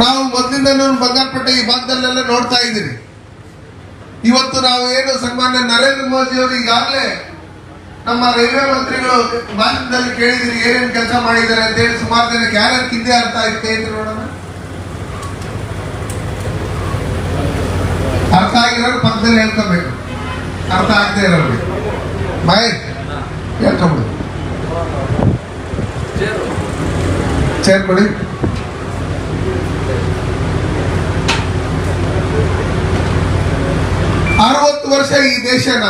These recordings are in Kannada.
ನಾವು ಮೊದಲಿಂದ ಬಂಗಾರಪೇಟೆ ಈ ಭಾಗದಲ್ಲೆಲ್ಲ ನೋಡ್ತಾ ಇದ್ದೀರಿ ಇವತ್ತು ನಾವು ಏನು ಸನ್ಮಾನ್ಯ ನರೇಂದ್ರ ಮೋದಿ ಅವರು ಈಗಾಗಲೇ ನಮ್ಮ ರೈಲ್ವೆ ಮಂತ್ರಿಗಳು ಭಾರತದಲ್ಲಿ ಕೇಳಿದಿರಿ ಏನೇನು ಕೆಲಸ ಮಾಡಿದ್ದಾರೆ ಅಂತ ಹೇಳಿ ಸುಮಾರು ಜನಕ್ಕೆ ಯಾರ್ಯಾರು ಕಿದ್ದೆ ಅರ್ಥ ಆಯ್ತು ಅಂತ ನೋಡೋಣ. ಅರ್ಥ ಆಗಿರೋರು ಪಕ್ಕದಲ್ಲಿ ಹೇಳ್ಕೋಬೇಕು. ಅರ್ಥ ಆಗದೆ ಇರೋರು ಬಾಯ್. ಹೇಳ್ಕೊಬಿಡಿ. ಚೇರ್ ಕೊಡಿ. ಅರವತ್ತು ವರ್ಷ ಈ ದೇಶನ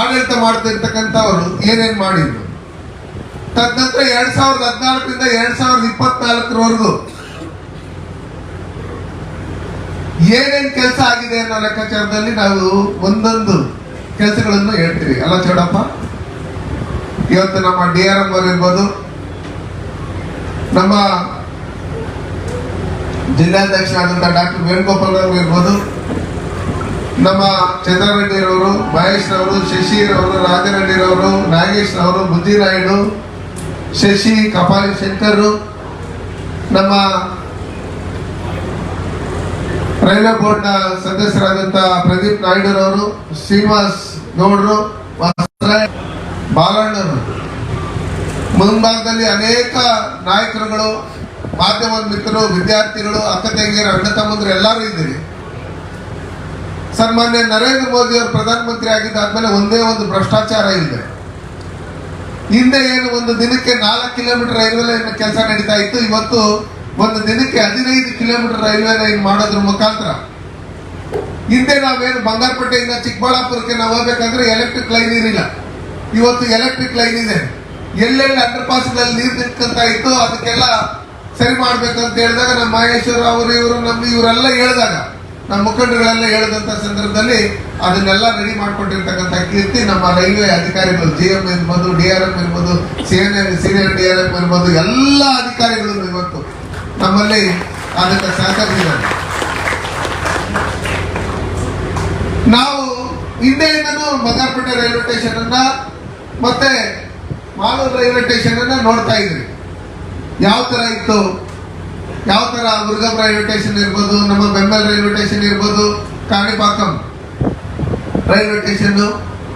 ಆಡಳಿತ ಮಾಡ್ತಿರ್ತಕ್ಕಂಥವ್ರು ಏನೇನ್ ಮಾಡಿದ್ರು? ತದನಂತರ ಎರಡ್ ಸಾವಿರದ ಹದಿನಾಲ್ಕರಿಂದ ಎರಡ್ ಸಾವಿರದ ಇಪ್ಪತ್ನಾಲ್ಕರವರೆಗೂ ಏನೇನ್ ಕೆಲಸ ಆಗಿದೆ ಅನ್ನೋ ಲೆಕ್ಕಾಚಾರದಲ್ಲಿ ನಾವು ಒಂದೊಂದು ಕೆಲಸಗಳನ್ನು ಹೇಳ್ತೀವಿ. ಅಲ್ಲ ಚೌಡಪ್ಪ? ಇವತ್ತು ನಮ್ಮ ಡಿ ಆರ್ ಎಂ ಇರ್ಬೋದು ನಮ್ಮ ಜಿಲ್ಲಾಧ್ಯಕ್ಷರಾದಂಥ ಡಾಕ್ಟರ್ ವೇಣುಗೋಪಾಲ್ ಅವರು ಇರ್ಬೋದು ನಮ್ಮ ಚಂದ್ರರೆಡ್ಡಿರವರು ಮಹೇಶ್ ರವರು ಶಶಿರವರು, ರಾಜರೆಡ್ಡಿರವರು ನಾಗೇಶ್ ರವರು ಬುದ್ಧಿರಾಯುಡು ಶಶಿ ಕಪಾಲಿ ಶಂಕರ್ ನಮ್ಮ ರೈಲ್ವೆ ಬೋರ್ಡ್ನ ಸದಸ್ಯರಾದಂಥ ಪ್ರದೀಪ್ ನಾಯ್ಡುರವರು, ಶ್ರೀನಿವಾಸ್ ಗೌಡ್ರು ಬಾಲಣ್ಣರು. ಮುಂಭಾಗದಲ್ಲಿ ಅನೇಕ ನಾಯಕರುಗಳು, ಮಾಧ್ಯಮ ಮಿತ್ರರು, ವಿದ್ಯಾರ್ಥಿಗಳು, ಅಕ್ಕ ತಂಗಿಯರು, ಅಣ್ಣ ತಮ್ಮಂದರು ಎಲ್ಲರೂ ಇದ್ದೀರಿ. ಸನ್ಮಾನ್ಯ ನರೇಂದ್ರ ಮೋದಿ ಅವರು ಪ್ರಧಾನಮಂತ್ರಿ ಆಗಿದ್ದಾದ್ಮೇಲೆ ಒಂದೇ ಒಂದು ಭ್ರಷ್ಟಾಚಾರ ಇದೆ. ಹಿಂದೆ ಏನು ಒಂದು ದಿನಕ್ಕೆ ನಾಲ್ಕು ಕಿಲೋಮೀಟರ್ ರೈಲ್ವೆ ಲೈನ್ ಕೆಲಸ ನಡೀತಾ ಇತ್ತು, ಇವತ್ತು ಒಂದು ದಿನಕ್ಕೆ ಹದಿನೈದು ಕಿಲೋಮೀಟರ್ ರೈಲ್ವೆ ಲೈನ್ ಮಾಡೋದ್ರ ಮುಖಾಂತರ. ಹಿಂದೆ ನಾವೇನು ಬಂಗಾರಪೇಟೆಯಿಂದ ಚಿಕ್ಕಬಳ್ಳಾಪುರಕ್ಕೆ ನಾವು ಹೋಗ್ಬೇಕಂದ್ರೆ ಎಲೆಕ್ಟ್ರಿಕ್ ಲೈನ್ ಇರಲಿಲ್ಲ ಇವತ್ತು ಎಲೆಕ್ಟ್ರಿಕ್ ಲೈನ್ ಇದೆ. ಎಲ್ಲೆಲ್ಲಿ ಅಂಡರ್ ನೀರು ನಿಂತ್ಕೊಂತ ಇತ್ತು ಅದಕ್ಕೆಲ್ಲ ಸರಿ ಮಾಡ್ಬೇಕಂತ ಹೇಳಿದಾಗ ನಮ್ಮ ಮಹೇಶ್ವರ ಅವರು, ಇವರು, ನಮ್ಮ ಇವರೆಲ್ಲ ಹೇಳಿದಾಗ ನಮ್ಮ ಮುಖಂಡರುಗಳೆಲ್ಲ ಹೇಳಿದಂತ ಸಂದರ್ಭದಲ್ಲಿ ಅದನ್ನೆಲ್ಲ ರೆಡಿ ಮಾಡ್ಕೊಂಡಿರ್ತಕ್ಕಂಥ ಕೀರ್ತಿ ನಮ್ಮ ರೈಲ್ವೆ ಅಧಿಕಾರಿಗಳು ಜಿ ಎಂ ಇರ್ಬೋದು ಡಿ ಆರ್ ಎಂ ಇರ್ಬೋದು senior senior D R M ಇರ್ಬೋದು, ಎಲ್ಲ ಅಧಿಕಾರಿಗಳು ಇವತ್ತು ನಮ್ಮಲ್ಲಿ ಅದಕ್ಕೆ ಸಹಕರಿಸಿದ್ದಾರೆ. ನಾವು ಹಿಂದೆಯಿಂದನೂ ಬಂಗಾರಪೇಟೆ ರೈಲ್ವೆ ಸ್ಟೇಷನ್ ಅನ್ನ ಮತ್ತೆ ಮಾಲೂರು ರೈಲ್ವೆ ಸ್ಟೇಷನ್ ಅನ್ನ ನೋಡ್ತಾ ಇದ್ರಿ ಯಾವ ತರ ಇತ್ತು? ಯಾವ ಥರ ಮುರುಘಾಪುರ ರೈಲ್ವೆ ಸ್ಟೇಷನ್ ಇರ್ಬೋದು, ನಮ್ಮ ಬೆಂಬಲ್ ರೈಲ್ವೆ ಸ್ಟೇಷನ್ ಇರ್ಬೋದು, ಕಾಣಿಪಾಕಂ ರೈಲ್ವೆ ಸ್ಟೇಷನ್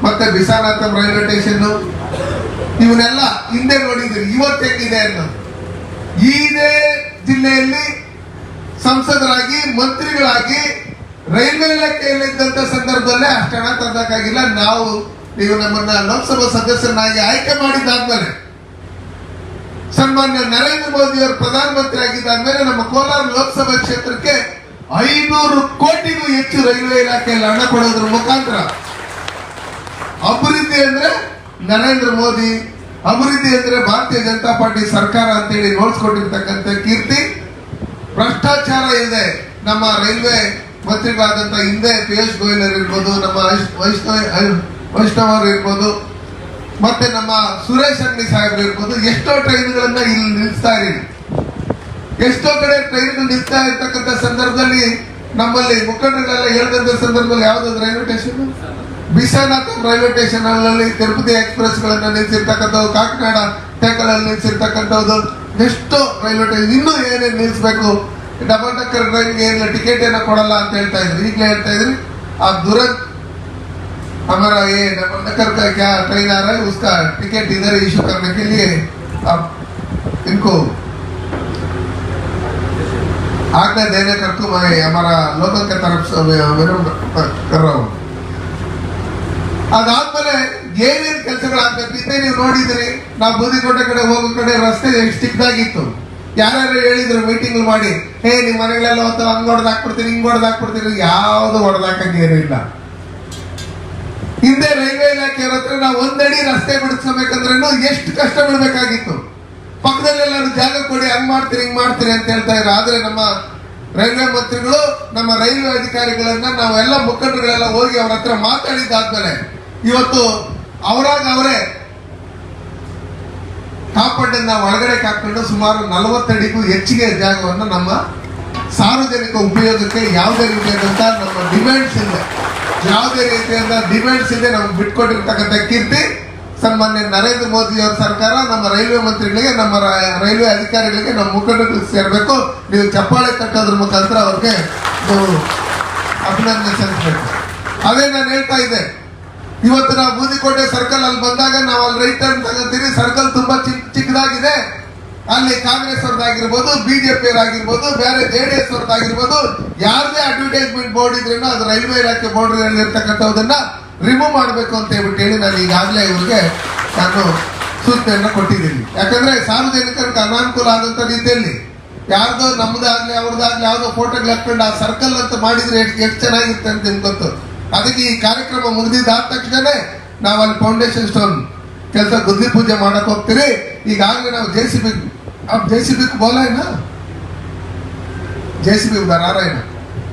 ಮತ್ತೆ ಬಿಸಾನಾಥಂ ರೈಲ್ವೆ ಸ್ಟೇಷನ್ ಇವನ್ನೆಲ್ಲ ಹಿಂದೆ ನೋಡಿದ್ರಿ ಇವತ್ತು ಹೆಂಗಿದೆ ಅನ್ನೋದು. ಇದೇ ಜಿಲ್ಲೆಯಲ್ಲಿ ಸಂಸದರಾಗಿ, ಮಂತ್ರಿಗಳಾಗಿ ರೈಲ್ವೆ ಇಲಾಖೆಯಲ್ಲಿದ್ದಂತ ಸಂದರ್ಭದಲ್ಲೇ ಅಷ್ಟು ಹಣ ತಂದಕ್ಕಾಗಿಲ್ಲ ನಾವು, ನೀವು ನಮ್ಮನ್ನ ಲೋಕಸಭಾ ಸದಸ್ಯರನ್ನಾಗಿ ಆಯ್ಕೆ ಮಾಡಿದ್ದಾದ್ಮೇಲೆ ಸನ್ಮಾನ್ಯ ನರೇಂದ್ರ ಮೋದಿ ಅವರು ಪ್ರಧಾನಮಂತ್ರಿ ಆಗಿದ್ದಾದ್ಮೇಲೆ ನಮ್ಮ ಕೋಲಾರ ಲೋಕಸಭಾ ಕ್ಷೇತ್ರಕ್ಕೆ ಐನೂರು ಕೋಟಿಗೂ ಹೆಚ್ಚು ರೈಲ್ವೆ ಇಲಾಖೆಯಲ್ಲಿ ಹಣ ಕೊಡೋದ್ರ ಮುಖಾಂತರ. ಅಭಿವೃದ್ಧಿ ಅಂದ್ರೆ ನರೇಂದ್ರ ಮೋದಿ, ಅಭಿವೃದ್ಧಿ ಅಂದ್ರೆ ಭಾರತೀಯ ಜನತಾ ಪಾರ್ಟಿ ಸರ್ಕಾರ ಅಂತೇಳಿ ನೋಡ್ಸ್ಕೊಂಡಿರ್ತಕ್ಕಂಥ ಕೀರ್ತಿ. ಭ್ರಷ್ಟಾಚಾರ ಇದೆ. ನಮ್ಮ ರೈಲ್ವೆ ಮಂತ್ರಿಗಳಾದಂತ ಹಿಂದೆ ಪಿಯೂಷ್ ಗೋಯಲ್ ಇರ್ಬೋದು, ನಮ್ಮ ವೈಷ್ಣವ್ ವೈಷ್ಣವ್ ಇರ್ಬೋದು ಮತ್ತೆ ನಮ್ಮ ಸುರೇಶ್ ಅಂಗಡಿ ಸಾಹೇಬ್ ಇರ್ಬೋದು ಎಷ್ಟೋ ಟ್ರೈನ್ಗಳನ್ನ ಇಲ್ಲಿ ನಿಲ್ಲಿಸ್ತಾ ಇರಿ ಎಷ್ಟೋ ಕಡೆ ಟ್ರೈನ್ ನಿಲ್ತಾ ಇರ್ತಕ್ಕಂಥ ಸಂದರ್ಭದಲ್ಲಿ ನಮ್ಮಲ್ಲಿ ಮುಖಂಡಗಳೆಲ್ಲ ಹೇಳಿದಂತ ಸಂದರ್ಭದಲ್ಲಿ ಯಾವ್ದಾದ್ರು ರೈಲ್ವೆ ಸ್ಟೇಷನ್ ಬಿಸಾನಾಥ ರೈಲ್ವೆ ಸ್ಟೇಷನ್ ಅಲ್ಲಿ ತಿರುಪತಿ ಎಕ್ಸ್ಪ್ರೆಸ್ ಗಳನ್ನ ನಿಲ್ಸಿರ್ತಕ್ಕಂಥದ್ದು ಕಾಕಿನಾಡ ಟೇಕಲಲ್ಲಿ ನಿಲ್ಸಿರ್ತಕ್ಕಂಥದ್ದು ಎಷ್ಟೋ ರೈಲ್ವೆ ಸ್ಟೇಷನ್ ಇನ್ನೂ ಏನೇನು ನಿಲ್ಸ್ಬೇಕು ಡಬಲ್ ಟಕ್ಕರ್ ಟ್ರೈನ್ಗೆ ಏನಿಲ್ಲ ಟಿಕೆಟ್ ಏನೋ ಕೊಡಲ್ಲ ಅಂತ ಹೇಳ್ತಾ ಇದ್ರು. ಈಗಲೇ ಹೇಳ್ತಾ ಇದ್ರಿ. ಆ ದುರಂತ हमारा ये डबल टक्कर का क्या ट्रेन आ रहा है उसका टिकट इधर इशू करने के लिए अब इनको आज्ञा देने कर को मैं हमारा लोगों के तरफ से मैं विनम्र कर रहा हूँ ಅದಾದ್ಮೇಲೆ ಏನೇನ್ ಕೆಲಸಗಳಾಗ್ಬೇಕು ಹಿಂದೆ ನೀವು ನೋಡಿದ್ರಿ ನಾವು ಬೂದಿಕೋಟೆ ಕಡೆ ಹೋಗೋ ಕಡೆ ರಸ್ತೆ ಎಷ್ಟು ಚಿಕ್ಕದಾಗಿತ್ತು ಯಾರ್ಯಾರು ಹೇಳಿದ್ರು ಮೀಟಿಂಗ್ ಮಾಡಿ ಹೇ ನಿಮ್ಮ ಮನೆಗಳೆಲ್ಲ ಹೊತ್ತು ಹಂಗ್ ಹೊಡೆದು ಹಾಕ್ಬಿಡ್ತೀರಿ ಹಿಂಗ್ ಹೊಡೆದು ಹಾಕ್ಬಿಡ್ತೀರಿ ಯಾವ್ದು ಹೊಡೆದಾಕಂಗೆ ಏನಿಲ್ಲ ಹಿಂದೆ ರೈಲ್ವೆ ಇಲಾಖೆ ಹತ್ರ ನಾವು ಒಂದಡಿ ರಸ್ತೆ ಬಿಡಿಸ್ಕೋಬೇಕಂದ್ರೂ ಎಷ್ಟು ಕಷ್ಟ ಬಿಡಬೇಕಾಗಿತ್ತು. ಪಕ್ಕದಲ್ಲೆಲ್ಲರೂ ಜಾಗ ಕೊಡಿ, ಹಂಗ್ ಮಾಡ್ತೀರಿ, ಹಿಂಗ್ ಮಾಡ್ತೀರಿ ಅಂತ ಹೇಳ್ತಾ ಇದ್ರು. ಆದ್ರೆ ನಮ್ಮ ರೈಲ್ವೆ ಮಂತ್ರಿಗಳು, ನಮ್ಮ ರೈಲ್ವೆ ಅಧಿಕಾರಿಗಳನ್ನ ನಾವೆಲ್ಲ ಮುಖಂಡರುಗಳೆಲ್ಲ ಹೋಗಿ ಅವ್ರ ಹತ್ರ ಮಾತಾಡಿದ್ದಾದ್ಮೇಲೆ ಇವತ್ತು ಅವರಾಗ ಅವರೇ ಕಾಪಾಡಿನ ಒಳಗಡೆ ಹಾಕೊಂಡು ಸುಮಾರು ನಲವತ್ತಡಿಗೂ ಹೆಚ್ಚಿಗೆ ಜಾಗವನ್ನು ನಮ್ಮ ಸಾರ್ವಜನಿಕ ಉಪಯೋಗಕ್ಕೆ ಯಾವುದೇ ರೀತಿಯಾದಂಥ ನಮ್ಮ ಡಿಮ್ಯಾಂಡ್ಸ್ ಇದೆ. ಯಾವುದೇ ರೀತಿಯಾದ ಡಿಮ್ಯಾಂಡ್ಸ್ ಇದೆ, ನಮ್ಗೆ ಬಿಟ್ಕೊಟ್ಟಿರ್ತಕ್ಕಂಥ ಕೀರ್ತಿ. ಸನ್ಮಾನ್ಯ ನರೇಂದ್ರ ಮೋದಿ ಅವರ ಸರ್ಕಾರ ನಮ್ಮ ರೈಲ್ವೆ ಮಂತ್ರಿಗಳಿಗೆ, ನಮ್ಮ ರೈಲ್ವೆ ಅಧಿಕಾರಿಗಳಿಗೆ ನಮ್ಮ ಮುಖಂಡರು ಸೇರಬೇಕು. ನೀವು ಚಪ್ಪಾಳೆ ಕಟ್ಟೋದ್ರ ಮುಖಾಂತರ ಅವ್ರಿಗೆ ಅಭಿನಂದನೆ ಸಲ್ಲಿಸಬೇಕು ಅದೇ ನಾನು ಹೇಳ್ತಾ ಇದ್ದೆ. ಇವತ್ತು ನಾವು ಬೂದಿಕೋಟೆ ಸರ್ಕಲ್ ಅಲ್ಲಿ ಬಂದಾಗ ನಾವು ಅಲ್ಲಿ ರೈಟ್ ಟರ್ನ್ ಸರ್ಕಲ್ ತುಂಬಾ ಚಿಕ್ಕ ಚಿಕ್ಕದಾಗಿದೆ. ಅಲ್ಲಿ ಕಾಂಗ್ರೆಸ್ ಅವ್ರದ್ದಾಗಿರ್ಬೋದು ಬಿಜೆಪಿ ಆಗಿರ್ಬೋದು ಬೇರೆ ಜೆ ಡಿ ಎಸ್ ಅವ್ರದ್ದಾಗಿರ್ಬೋದು ಯಾರದೇ ಅಡ್ವರ್ಟೈಸ್ಮೆಂಟ್ ಬೋರ್ಡ್ ಇದ್ರೇನೋ ಅದು ರೈಲ್ವೆ ಇಲಾಖೆ ಬೋರ್ಡ್ ಇರ್ತಕ್ಕಂಥದನ್ನ ರಿಮೂವ್ ಮಾಡಬೇಕು ಅಂತ ಹೇಳ್ಬಿಟ್ಟು ಹೇಳಿ ನಾನು ಈಗಾಗಲೇ ಇವರಿಗೆ ನಾನು ಸೂಚನೆಯನ್ನು ಕೊಟ್ಟಿದ್ದೀನಿ. ಯಾಕಂದ್ರೆ ಸಾರ್ವಜನಿಕರಿಗೆ ಅನಾನುಕೂಲ ಆದಂತ ರೀತಿಯಲ್ಲಿ ಯಾರ್ದೋ ನಮ್ದಾಗ್ಲಿ ಅವ್ರದ್ದಾಗ್ಲಿ ಯಾವ್ದೋ ಫೋಟೋಗಳು ಹಾಕೊಂಡು ಆ ಸರ್ಕಲ್ ಅಂತ ಮಾಡಿದ್ರೆ ಎಷ್ಟು ಚೆನ್ನಾಗಿರುತ್ತೆ ಅಂತ ನಿಮ್ಗೆ ಗೊತ್ತು. ಅದಕ್ಕೆ ಈ ಕಾರ್ಯಕ್ರಮ ಮುಗಿದಿದ್ದಾದ ತಕ್ಷಣ ನಾವು ಅಲ್ಲಿ ಫೌಂಡೇಶನ್ ಸ್ಟೋನ್ ಕೆಲಸ ಗುದ್ದಿ ಪೂಜೆ ಮಾಡಕ್ ಹೋಗ್ತೀರಿ. ಈಗಾಗಲೇ ನಾವು ಜೆ ಸಿ ಬಿ अब जेसीबी को बोला है ना ಜೆಸಿಬಿ ನಾರಾಯಣ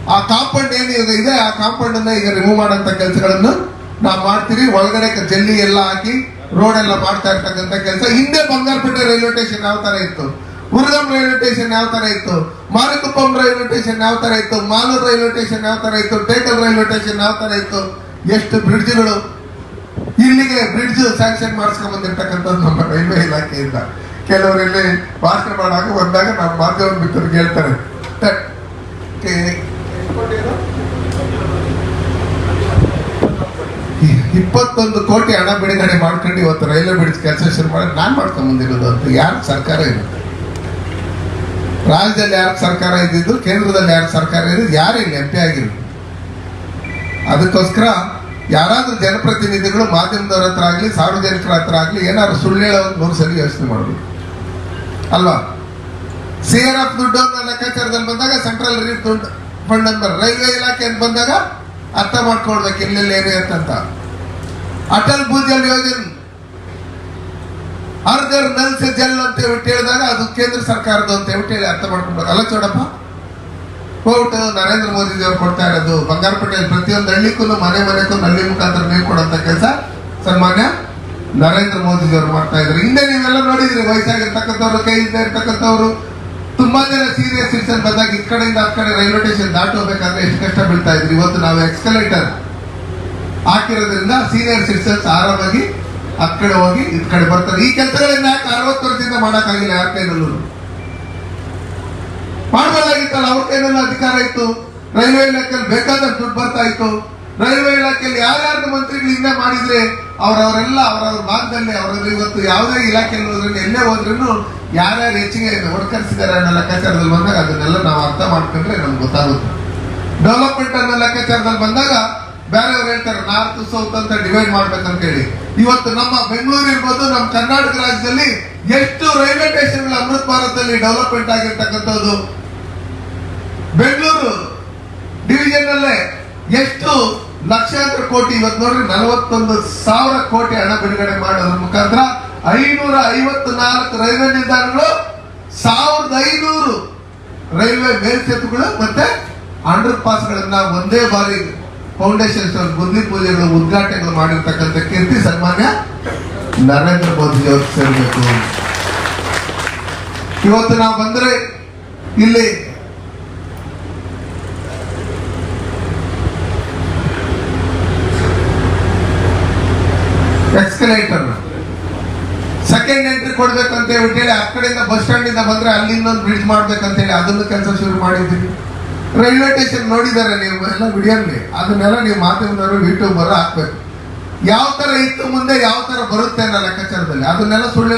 ಆ ಕಾಂಪೌಂಡ್ ಏನು ಈಗ ಇದೆ ಆ ಕಾಂಪೌಂಡ್ ಅನ್ನ ಈಗ ರಿಮೂವ್ ಮಾಡೋಂಥ ಕೆಲಸಗಳನ್ನು ನಾವು ಮಾಡ್ತೀವಿ ಒಳಗಡೆ ಕ- ಜಲ್ಲಿ ಎಲ್ಲ ಹಾಕಿ ರೋಡ್ ಎಲ್ಲ ಮಾಡ್ತಾ ಇರ್ತಕ್ಕಂಥ ಕೆಲಸ ಹಿಂದೆ ಬಂಗಾರಪೇಟೆ ರೈಲ್ವೆ ಸ್ಟೇಷನ್ ಯಾವ ತರ ಇತ್ತು ಉರ್ಗಂ ರೈಲ್ವೆ ಸ್ಟೇಷನ್ ಯಾವ ತರ ಇತ್ತು ಮಾರಿಕುಪ್ಪಂ ರೈಲ್ವೆ ಸ್ಟೇಷನ್ ಯಾವ ತರ ಇತ್ತು ಮಾಲೂರು ರೈಲ್ವೆ ಸ್ಟೇಷನ್ ಯಾವ ತರ ಇತ್ತು ಟೇಕಲ್ ರೈಲ್ವೆ ಸ್ಟೇಷನ್ ಯಾವ ತರ ಇತ್ತು ಎಷ್ಟು ಬ್ರಿಡ್ಜ್ಗಳು ಇಲ್ಲಿಗೆ ಬ್ರಿಡ್ಜ್ ಸ್ಯಾಂಕ್ಷನ್ ಮಾಡಿಸ್ಕೊಂಡ್ ಬಂದಿರ್ತಕ್ಕಂಥದ್ದು ನಮ್ಮ ರೈಲ್ವೆ ಇಲಾಖೆಯಿಂದ. ಕೆಲವರು ಇಲ್ಲಿ ಭಾಷಣ ಮಾಡಾಗ ಬಂದಾಗ ನಾವು ಮಾಧ್ಯಮ ಮಿತ್ರರಿಗೆ ಹೇಳ್ತಾರೆ "ಟಕ್, ಕೆ- ಈ- ಇಪ್ಪತ್ತೊಂದು ಕೋಟಿ ಹಣ ಬಿಡುಗಡೆ ಮಾಡ್ಕೊಂಡು ಇವತ್ತು ರೈಲ್ವೆ ಬ್ರಿಡ್ಜ್ ಕೆಲಸ ಶುರು ಮಾಡಿ ನಾನು ಮಾಡ್ಕೊಂಡ್ ಬಂದಿರೋದು ಅಂತ ಯಾರು ಸರ್ಕಾರ ಇರುತ್ತೆ ರಾಜ್ಯದಲ್ಲಿ ಯಾರು ಸರ್ಕಾರ ಇದ್ದಿದ್ದು ಕೇಂದ್ರದಲ್ಲಿ ಯಾರು ಸರ್ಕಾರ ಇದ್ದು ಯಾರು ಇಲ್ಲಿ ಎಂ ಆಗಿರೋದು. ಅದಕ್ಕೋಸ್ಕರ ಯಾರಾದ್ರೂ ಜನಪ್ರತಿನಿಧಿಗಳು ಮಾಧ್ಯಮದವ್ರ ಹತ್ರ ಆಗಲಿ, ಸಾರ್ವಜನಿಕರ ಹತ್ರ ಆಗಲಿ, ಏನಾದ್ರು ಸುಳ್ಳು ಹೇಳೋದು ನೂರು ಸಲ ಯೋಚನೆ ಮಾಡಬೇಕು ಅಲ್ವಾ? ಸಿ ಆರ್ ಎಫ್ ದುಡ್ಡು ಅನ್ನೋ ಲೆಕ್ಕಾಚಾರದಲ್ಲಿ ಬಂದಾಗ ಸೆಂಟ್ರಲ್ ರಿಲೀಫ್ ದುಡ್ಡು ಫಂಡ್ ಅಂತ, ರೈಲ್ವೆ ಇಲಾಖೆ ಅಂತ ಬಂದಾಗ ಅರ್ಥ ಮಾಡ್ಕೊಳ್ಬೇಕು, ಇಲ್ಲೆಲ್ಲ ಏನೇ ಅಂತ. ಅಟಲ್ ಭೂಜಲ್ ಯೋಜನೆ. ಅರ್ಧರ್ ನಲ್ಸೆ ಜಲ್ ಅಂತ ಹೇಳಿದಾಗ, ಅದು ಕೇಂದ್ರ ಸರ್ಕಾರದ ಅಂತ ಹೇಳಿ ಅರ್ಥ ಮಾಡ್ಕೊಳ್ಬೇಕು. ಅಲ್ಲ ಚೋಡಪ್ಪ? ಕೋರ್ಟ್ ನರೇಂದ್ರ ಮೋದಿ ದೇವರು ಕೊಡ್ತಾ ಇರೋದು ಬಂಗಾರಪೇಟೆಯಲ್ಲಿ ಪ್ರತಿಯೊಂದು ಹಳ್ಳಿಗೂ ಮನೆ ಮನೆಗೂ ನಲ್ಲಿ ಮುಖಾಂತರ ನೀರು ಕೊಡುವಂತ ಕೆಲಸ? ಸನ್ಮಾನ್ಯ, ನರೇಂದ್ರ ಮೋದಿ ದೇವರು ಮಾಡ್ತಾ ಇದ್ರು ಹಿಂದೆ ನೀವೆಲ್ಲ ನೋಡಿದ್ರಿ, ವಯಸ್ಸಾಗಿರ್ತಕ್ಕಂಥವ್ರು, ಕೈ ಇಲ್ಲದೆ ಇರ್ತಕ್ಕಂಥವ್ರು. ತುಂಬಾ ಜನ ಸೀರಿಯಸ್ ಸಿಟಿಸನ್ ಬಂದಾಗ ಈ ಕಡೆಯಿಂದ ಆ ಕಡೆ ರೈಲ್ವೆ ಸ್ಟೇಷನ್ ದಾಟೋಬೇಕಾದ್ರೆ ಎಷ್ಟು ಕಷ್ಟ ಬೀಳ್ತಾ ಇದ್ರಿ? ಇವತ್ತು ನಾವು ಎಕ್ಸ್ಕಲೇಟರ್ ಹಾಕಿರೋದ್ರಿಂದ ಸೀನಿಯರ್ ಸಿಟಿಸನ್ಸ್ ಆರಾಮಾಗಿ ಆ ಕಡೆ ಹೋಗಿ, ಇದ್ ಕಡೆ ಬರ್ತಾರೆ. ಈ ಕೆಲಸಗಳನ್ನ ಯಾಕೆ ಅರವತ್ತು ವರ್ಷದಿಂದ ಮಾಡೋಕ್ಕಾಗಿಲ್ಲ? ಯಾರ ಕೈನಲ್ಲೂ. ಮಾಡಬಹುದಾಗಿತ್ತಲ್ಲ ಅವ್ರ ಕೈನಲ್ಲಿ ಅಧಿಕಾರ ಇತ್ತು. ರೈಲ್ವೆ ಇಲಾಖೆಯಲ್ಲಿ ಬೇಕಾದಷ್ಟು ದುಡ್ಡು ಬರ್ತಾ ಇತ್ತು. ರೈಲ್ವೆ ಇಲಾಖೆಯಲ್ಲಿ ಯಾರ್ಯಾರು ಮಂತ್ರಿಗಳು ಹಿಂದೆ ಮಾಡಿದ್ರೆ ಅವರವರೆಲ್ಲ ಅವರವ್ರ ಭಾಗದಲ್ಲಿ ಅವರಲ್ಲಿ ಇವತ್ತು ಯಾವುದೇ ಇಲಾಖೆಯಲ್ಲಿ ಹೋದ್ರೆ, ಎಲ್ಲೇ ಹೋದ್ರೂ ಯಾರ್ಯಾರು ಹೆಚ್ಚಿಗೆ ಹೊಡ್ಕರಿಸಿದ್ದಾರೆ ಅನ್ನೋ ಲೆಕ್ಕಾಚಾರದಲ್ಲಿ ಬಂದಾಗ ಅದನ್ನೆಲ್ಲ ನಾವು ಅರ್ಥ ಮಾಡ್ಕೊಂಡ್ರೆ ನಮ್ಗೆ ಗೊತ್ತಾಗುತ್ತೆ. ಡೆವಲಪ್ಮೆಂಟ್ ಅನ್ನೋ ಲೆಕ್ಕಾಚಾರದಲ್ಲಿ ಬಂದಾಗ ಬೇರೆಯವ್ರು ಹೇಳ್ತಾರೆ, ನಾರ್ತ್, ಸೌತ್ ಅಂತ ಡಿವೈಡ್ ಮಾಡ್ಬೇಕಂತ ಹೇಳಿ. ಇವತ್ತು ನಮ್ಮ ಬೆಂಗಳೂರು ಇರ್ಬೋದು, ನಮ್ಮ ಕರ್ನಾಟಕ ರಾಜ್ಯದಲ್ಲಿ ಎಷ್ಟು ರೈಲ್ವೆ ಸ್ಟೇಷನ್ಗಳು ಅಮೃತ್ ಭಾರತದಲ್ಲಿ ಡೆವಲಪ್ಮೆಂಟ್ ಆಗಿರ್ತಕ್ಕಂಥದ್ದು ಬೆಂಗಳೂರು ಡಿವಿಷನ್ ಅಲ್ಲೇ ಎಷ್ಟು ಲಕ್ಷಾಂತರ ಕೋಟಿ ಇವತ್ತು ನೋಡ್ರಿ ನಲವತ್ತೊಂದು ಸಾವಿರ ಕೋಟಿ ಹಣ ಬಿಡುಗಡೆ ಮಾಡೋದ್ರ ಮುಖಾಂತರ ಐನೂರ ಐವತ್ತು ನಾಲ್ಕು ರೈಲ್ವೆ ನಿಲ್ದಾಣಗಳು, ಸಾವಿರದ ಐನೂರು ರೈಲ್ವೆ ಮೇಲ್ಸೇತುಗಳು ಮತ್ತೆ ಅಂಡರ್ ಪಾಸ್ಗಳನ್ನ ಒಂದೇ ಬಾರಿ ಫೌಂಡೇಶನ್ ಸ್ಟೋನ್ ಬುದ್ಧಿ ಪೂಜೆಗಳು, ಉದ್ಘಾಟನೆಗಳು ಮಾಡಿರ್ತಕ್ಕಂಥ ಕೀರ್ತಿ, ಸನ್ಮಾನ್ಯ ನರೇಂದ್ರ ಮೋದಿ ಅವರು ಸೇರಬೇಕು. ಇವತ್ತು ನಾವು ಬಂದ್ರೆ ಇಲ್ಲಿ ಎಕ್ಸ್ಕಲೇಟರ್ ಸೆಕೆಂಡ್ ಎಂಟ್ರಿ ಕೊಡ್ಬೇಕು ಅಂತ ಹೇಳಿ ಆ ಕಡೆಯಿಂದ ಬಸ್ ಸ್ಟ್ಯಾಂಡ್ ಇಂದ ಬಂದ್ರೆ ಅಲ್ಲಿ ಇನ್ನೊಂದು ಬ್ರಿಡ್ಜ್ ಮಾಡ್ಬೇಕಂತ ಹೇಳಿ ಅದನ್ನು ಕೆಲಸ ಶುರು ಮಾಡಿದ್ದೀವಿ ರೈಲ್ವೆ ಸ್ಟೇಷನ್ ನೋಡಿದ್ದಾರೆ ನೀವು, ಎಲ್ಲ ಬಿಡಿಯಲ್ಲಿ ಅದನ್ನೆಲ್ಲ ನೀವು ಮಾಧ್ಯಮದವರು, ಯೂಟ್ಯೂಬರ್ ಹಾಕ್ಬೇಕು. ಯಾವ ತರ ಇತ್ತು ಮುಂದೆ, ಯಾವ ತರ ಬರುತ್ತೆ ಅನ್ನೋ ಲೆಕ್ಕಾಚಾರದಲ್ಲಿ. ಅದನ್ನೆಲ್ಲ ಸುಳ್ಳು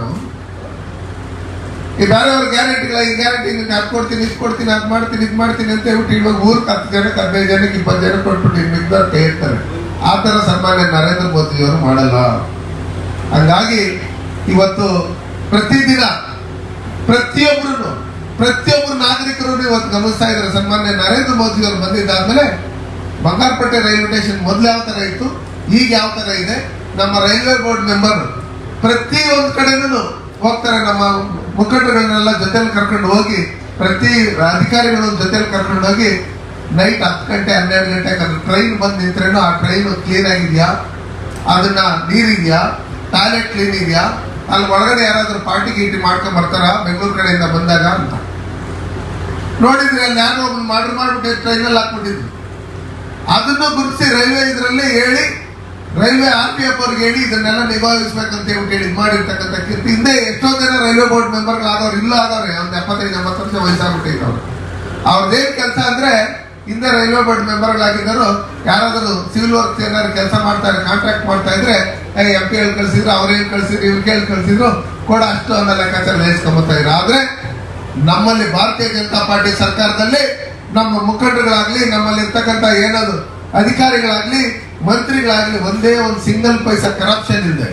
ನಾವು? ಈ ಬೇರೆಯವ್ರ ಗ್ಯಾರಂಟಿಗಳ ಈ ಗ್ಯಾರಂಟಿ ನಿಮ್ಗೆ ಅದು ಕೊಡ್ತೀನಿ, ಇದು ಕೊಡ್ತೀನಿ, ಅದು ಮಾಡ್ತೀನಿ, ಇದು ಮಾಡ್ತೀನಿ ಅಂತ ಹೇಳ್ಬಿಟ್ಟು ಇವಾಗ ಊರ್ಗೆ ಹತ್ತು ಜನಕ್ಕೆ ಹದಿನೈದು ಜನಕ್ಕೆ ಇಪ್ಪತ್ತು ಜನಕ್ಕೆ ಕೊಟ್ಬಿಟ್ಟು ಇರ್ತಾರೆ ಆ ಥರ ಸನ್ಮಾನ್ಯ ನರೇಂದ್ರ ಮೋದಿ ಅವರು ಮಾಡಲ್ಲ. ಹಂಗಾಗಿ ಇವತ್ತು ಪ್ರತಿದಿನ ಪ್ರತಿಯೊಬ್ಬರು ಪ್ರತಿಯೊಬ್ಬರು ನಾಗರಿಕರು ಇವತ್ತು ಗಮನಿಸ್ತಾ ಇದ್ದಾರೆ. ಸನ್ಮಾನ್ಯ ನರೇಂದ್ರ ಮೋದಿ ಅವರು ಬಂದಿದ್ದಾದ್ಮೇಲೆ ಬಂಗಾರಪೇಟೆ ರೈಲ್ವೆ ಸ್ಟೇಷನ್ ಮೊದಲು ಯಾವ ತರ ಇತ್ತು, ಈಗ ಯಾವ ತರ ಇದೆ? ನಮ್ಮ ರೈಲ್ವೆ ಬೋರ್ಡ್ ಮೆಂಬರ್ ಪ್ರತಿ ಕಡೆನೂ ಹೋಗ್ತಾರೆ. ನಮ್ಮ ಮುಖಂಡಗಳನ್ನೆಲ್ಲ ಜೊತೆಲಿ ಕರ್ಕೊಂಡು ಹೋಗಿ, ಪ್ರತಿ ಅಧಿಕಾರಿಗಳ ಜೊತೆಲಿ ಕರ್ಕೊಂಡು ಹೋಗಿ ನೈಟ್ ಹತ್ತು ಗಂಟೆ, ಹನ್ನೆರಡು ಗಂಟೆ ಟ್ರೈನ್ ಬಂದು ನಿಂತ್ರೇನು ಆ ಟ್ರೈನ್ ಕ್ಲೀನ್ ಆಗಿದೆಯಾ? ಅದನ್ನ ನೀರಿದೆಯಾ? ಟಾಯ್ಲೆಟ್ ಕ್ಲೀನ್ ಇದೆಯಾ? ಅಲ್ಲಿ ಒಳಗಡೆ ಯಾರಾದರೂ ಪಾರ್ಟಿ ಗೀಟಿ ಮಾಡ್ಕೊಂಡ್ ಬರ್ತಾರ? ಬೆಂಗಳೂರು ಕಡೆಯಿಂದ ಬಂದಾಗ ಅಂತ. ನೋಡಿದ್ರೆ ಅಲ್ಲಿ ಯಾರೋ ಒಬ್ಬನು ಮಾಡ್ರ್ ಮಾಡಿಬಿಟ್ಟು ಟ್ರೈನಲ್ಲಿ ಹಾಕ್ಬಿಟ್ಟಿದ್ರು. ಅದನ್ನು ಗುರುತಿಸಿ ರೈಲ್ವೆ ಇದರಲ್ಲಿ ಹೇಳಿ, ರೈಲ್ವೆ ಆರ್ ಪಿ ಎಫ್ ಅವ್ರಿಗೆ ಹೇಳಿ ಇದನ್ನೆಲ್ಲ ನಿಭಾಯಿಸ್ಬೇಕಂತ ಹೇಳ್ಬಿಟ್ಟು ಹೇಳಿ, ಮಾಡಿರ್ತಕ್ಕಂಥ ಕೀರ್ತಿ. ಹಿಂದೆ ಎಷ್ಟೋ ಜನ ರೈಲ್ವೆ ಬೋರ್ಡ್ ಮೆಂಬರ್ಗಳಾದವ್ರು ಇಲ್ಲ ಆದವ್ರೆ. ಒಂದು ಎಪ್ಪತ್ತೈದು, ಎಂಬತ್ತು ವರ್ಷ ವಯಸ್ಸಾಗ್ಬಿಟ್ಟಿದ್ದವ್ರು ಅವ್ರದ್ದೇನ್ ಕೆಲಸ ಅಂದ್ರೆ ಹಿಂದೆ ರೈಲ್ವೆ ಬೋರ್ಡ್ ಮೆಂಬರ್ಗಳಾಗಿದ್ದರು ಯಾರಾದರೂ ಸಿವಿಲ್ ವರ್ಕ್ಸ್ ಏನಾದ್ರು ಕೆಲಸ ಮಾಡ್ತಾರೆ ಕಾಂಟ್ರಾಕ್ಟ್ ಮಾಡ್ತಾ ಇದ್ರೆ ಎಂ ಪಿ ಹೇಳಿ ಕಳ್ಸಿದ್ರು, ಅವ್ರು ಹೇಳಿ ಕಳ್ಸಿದ್ರು, ಇವ್ರು ಕೇಳಿ ಕಳ್ಸಿದ್ರು, ಕೂಡ ಅಷ್ಟು ಅನ್ನೋ ಲೆಕ್ಕಾಚಾರ ನೇಸ್ಕೊಂಬತ್ತಾ ಇದ್ರು. ಆದ್ರೆ ನಮ್ಮಲ್ಲಿ ಭಾರತೀಯ ಜನತಾ ಪಾರ್ಟಿ ಸರ್ಕಾರದಲ್ಲಿ ನಮ್ಮ ಮುಖಂಡರುಗಳಾಗ್ಲಿ, ನಮ್ಮಲ್ಲಿ ಇರ್ತಕ್ಕಂಥ ಏನದು ಅಧಿಕಾರಿಗಳಾಗ್ಲಿ, ಮಂತ್ರಿಗಳಾಗ್ಲಿ ಒಂದೇ ಒಂದು ಸಿಂಗಲ್ ಪೈಸಾ ಕರಪ್ಷನ್ ಇದೆ.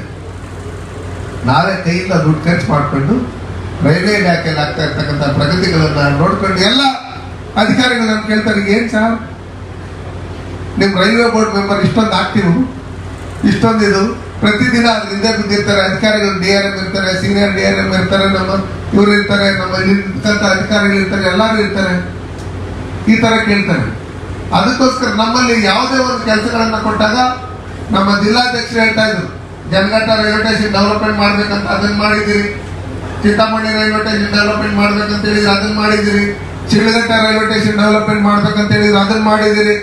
ನಾವೇ ಕೈಯಿಂದ ದುಡ್ಡು ಖರ್ಚು ಮಾಡಿಕೊಂಡು ರೈಲ್ವೆ ಇಲಾಖೆಯಲ್ಲಿ ಆಗ್ತಾ ಇರ್ತಕ್ಕಂಥ ಪ್ರಗತಿಗಳನ್ನ ನೋಡ್ಕೊಂಡು ಎಲ್ಲ ಅಧಿಕಾರಿಗಳು ನಾನು ಕೇಳ್ತಾರೆ, ಏನ್ ಸರ್? ನಿಮ್ ರೈಲ್ವೆ ಬೋರ್ಡ್ ಮೆಂಬರ್ ಇಷ್ಟೊಂದು ಆಕ್ಟಿವ್ ಇಷ್ಟೊಂದು ಇದು? ಪ್ರತಿದಿನ ಅದ್ರ ಹಿಂದೆ ಬಿದ್ದಿರ್ತಾರೆ, ಅಧಿಕಾರಿಗಳು ಡಿ ಆರ್ ಎಂ ಇರ್ತಾರೆ, ಸೀನಿಯರ್ ಡಿ ಆರ್ ಎಂ ಇರ್ತಾರೆ, ನಮ್ಮ ಇವರು ಇರ್ತಾರೆ, ನಮ್ಮ ಇರ್ತಕ್ಕಂಥ ಅಧಿಕಾರಿಗಳು ಇರ್ತಾರೆ, ಎಲ್ಲರೂ ಇರ್ತಾರೆ. ಈ ತರ ಕೇಳ್ತಾರೆ. ಅದಕ್ಕೋಸ್ಕರ ನಮ್ಮಲ್ಲಿ ಯಾವುದೇ ಒಂದು ಕೆಲಸಗಳನ್ನ ಕೊಟ್ಟಾಗ ನಮ್ಮ ಜಿಲ್ಲಾಧ್ಯಕ್ಷರು ಹೇಳ್ತಾ ಇದ್ರು, ಜನಘಟ್ಟ ರೈಲ್ವೆ ಸ್ಟೇಷನ್ ಡೆವಲಪ್ಮೆಂಟ್ ಮಾಡ್ಬೇಕಂತ ಅದನ್ನ ಮಾಡಿದ್ದೀರಿ. ಚಿಂತಾಮಣಿ ರೈಲ್ವೆ ಸ್ಟೇಷನ್ ಡೆವಲಪ್ಮೆಂಟ್ ಮಾಡ್ಬೇಕಂತ ಹೇಳಿದ್ರೆ ಅದನ್ನ ಮಾಡಿದಿರಿ ಶಿಡ್ಲಘಟ್ಟ ರೈಲ್ವೆ ಸ್ಟೇಷನ್ ಡೆವಲಪ್ಮೆಂಟ್ ಮಾಡ್ಬೇಕಂತ ಹೇಳಿದ್ರು ಅದನ್ನ ಮಾಡಿದಿರಿ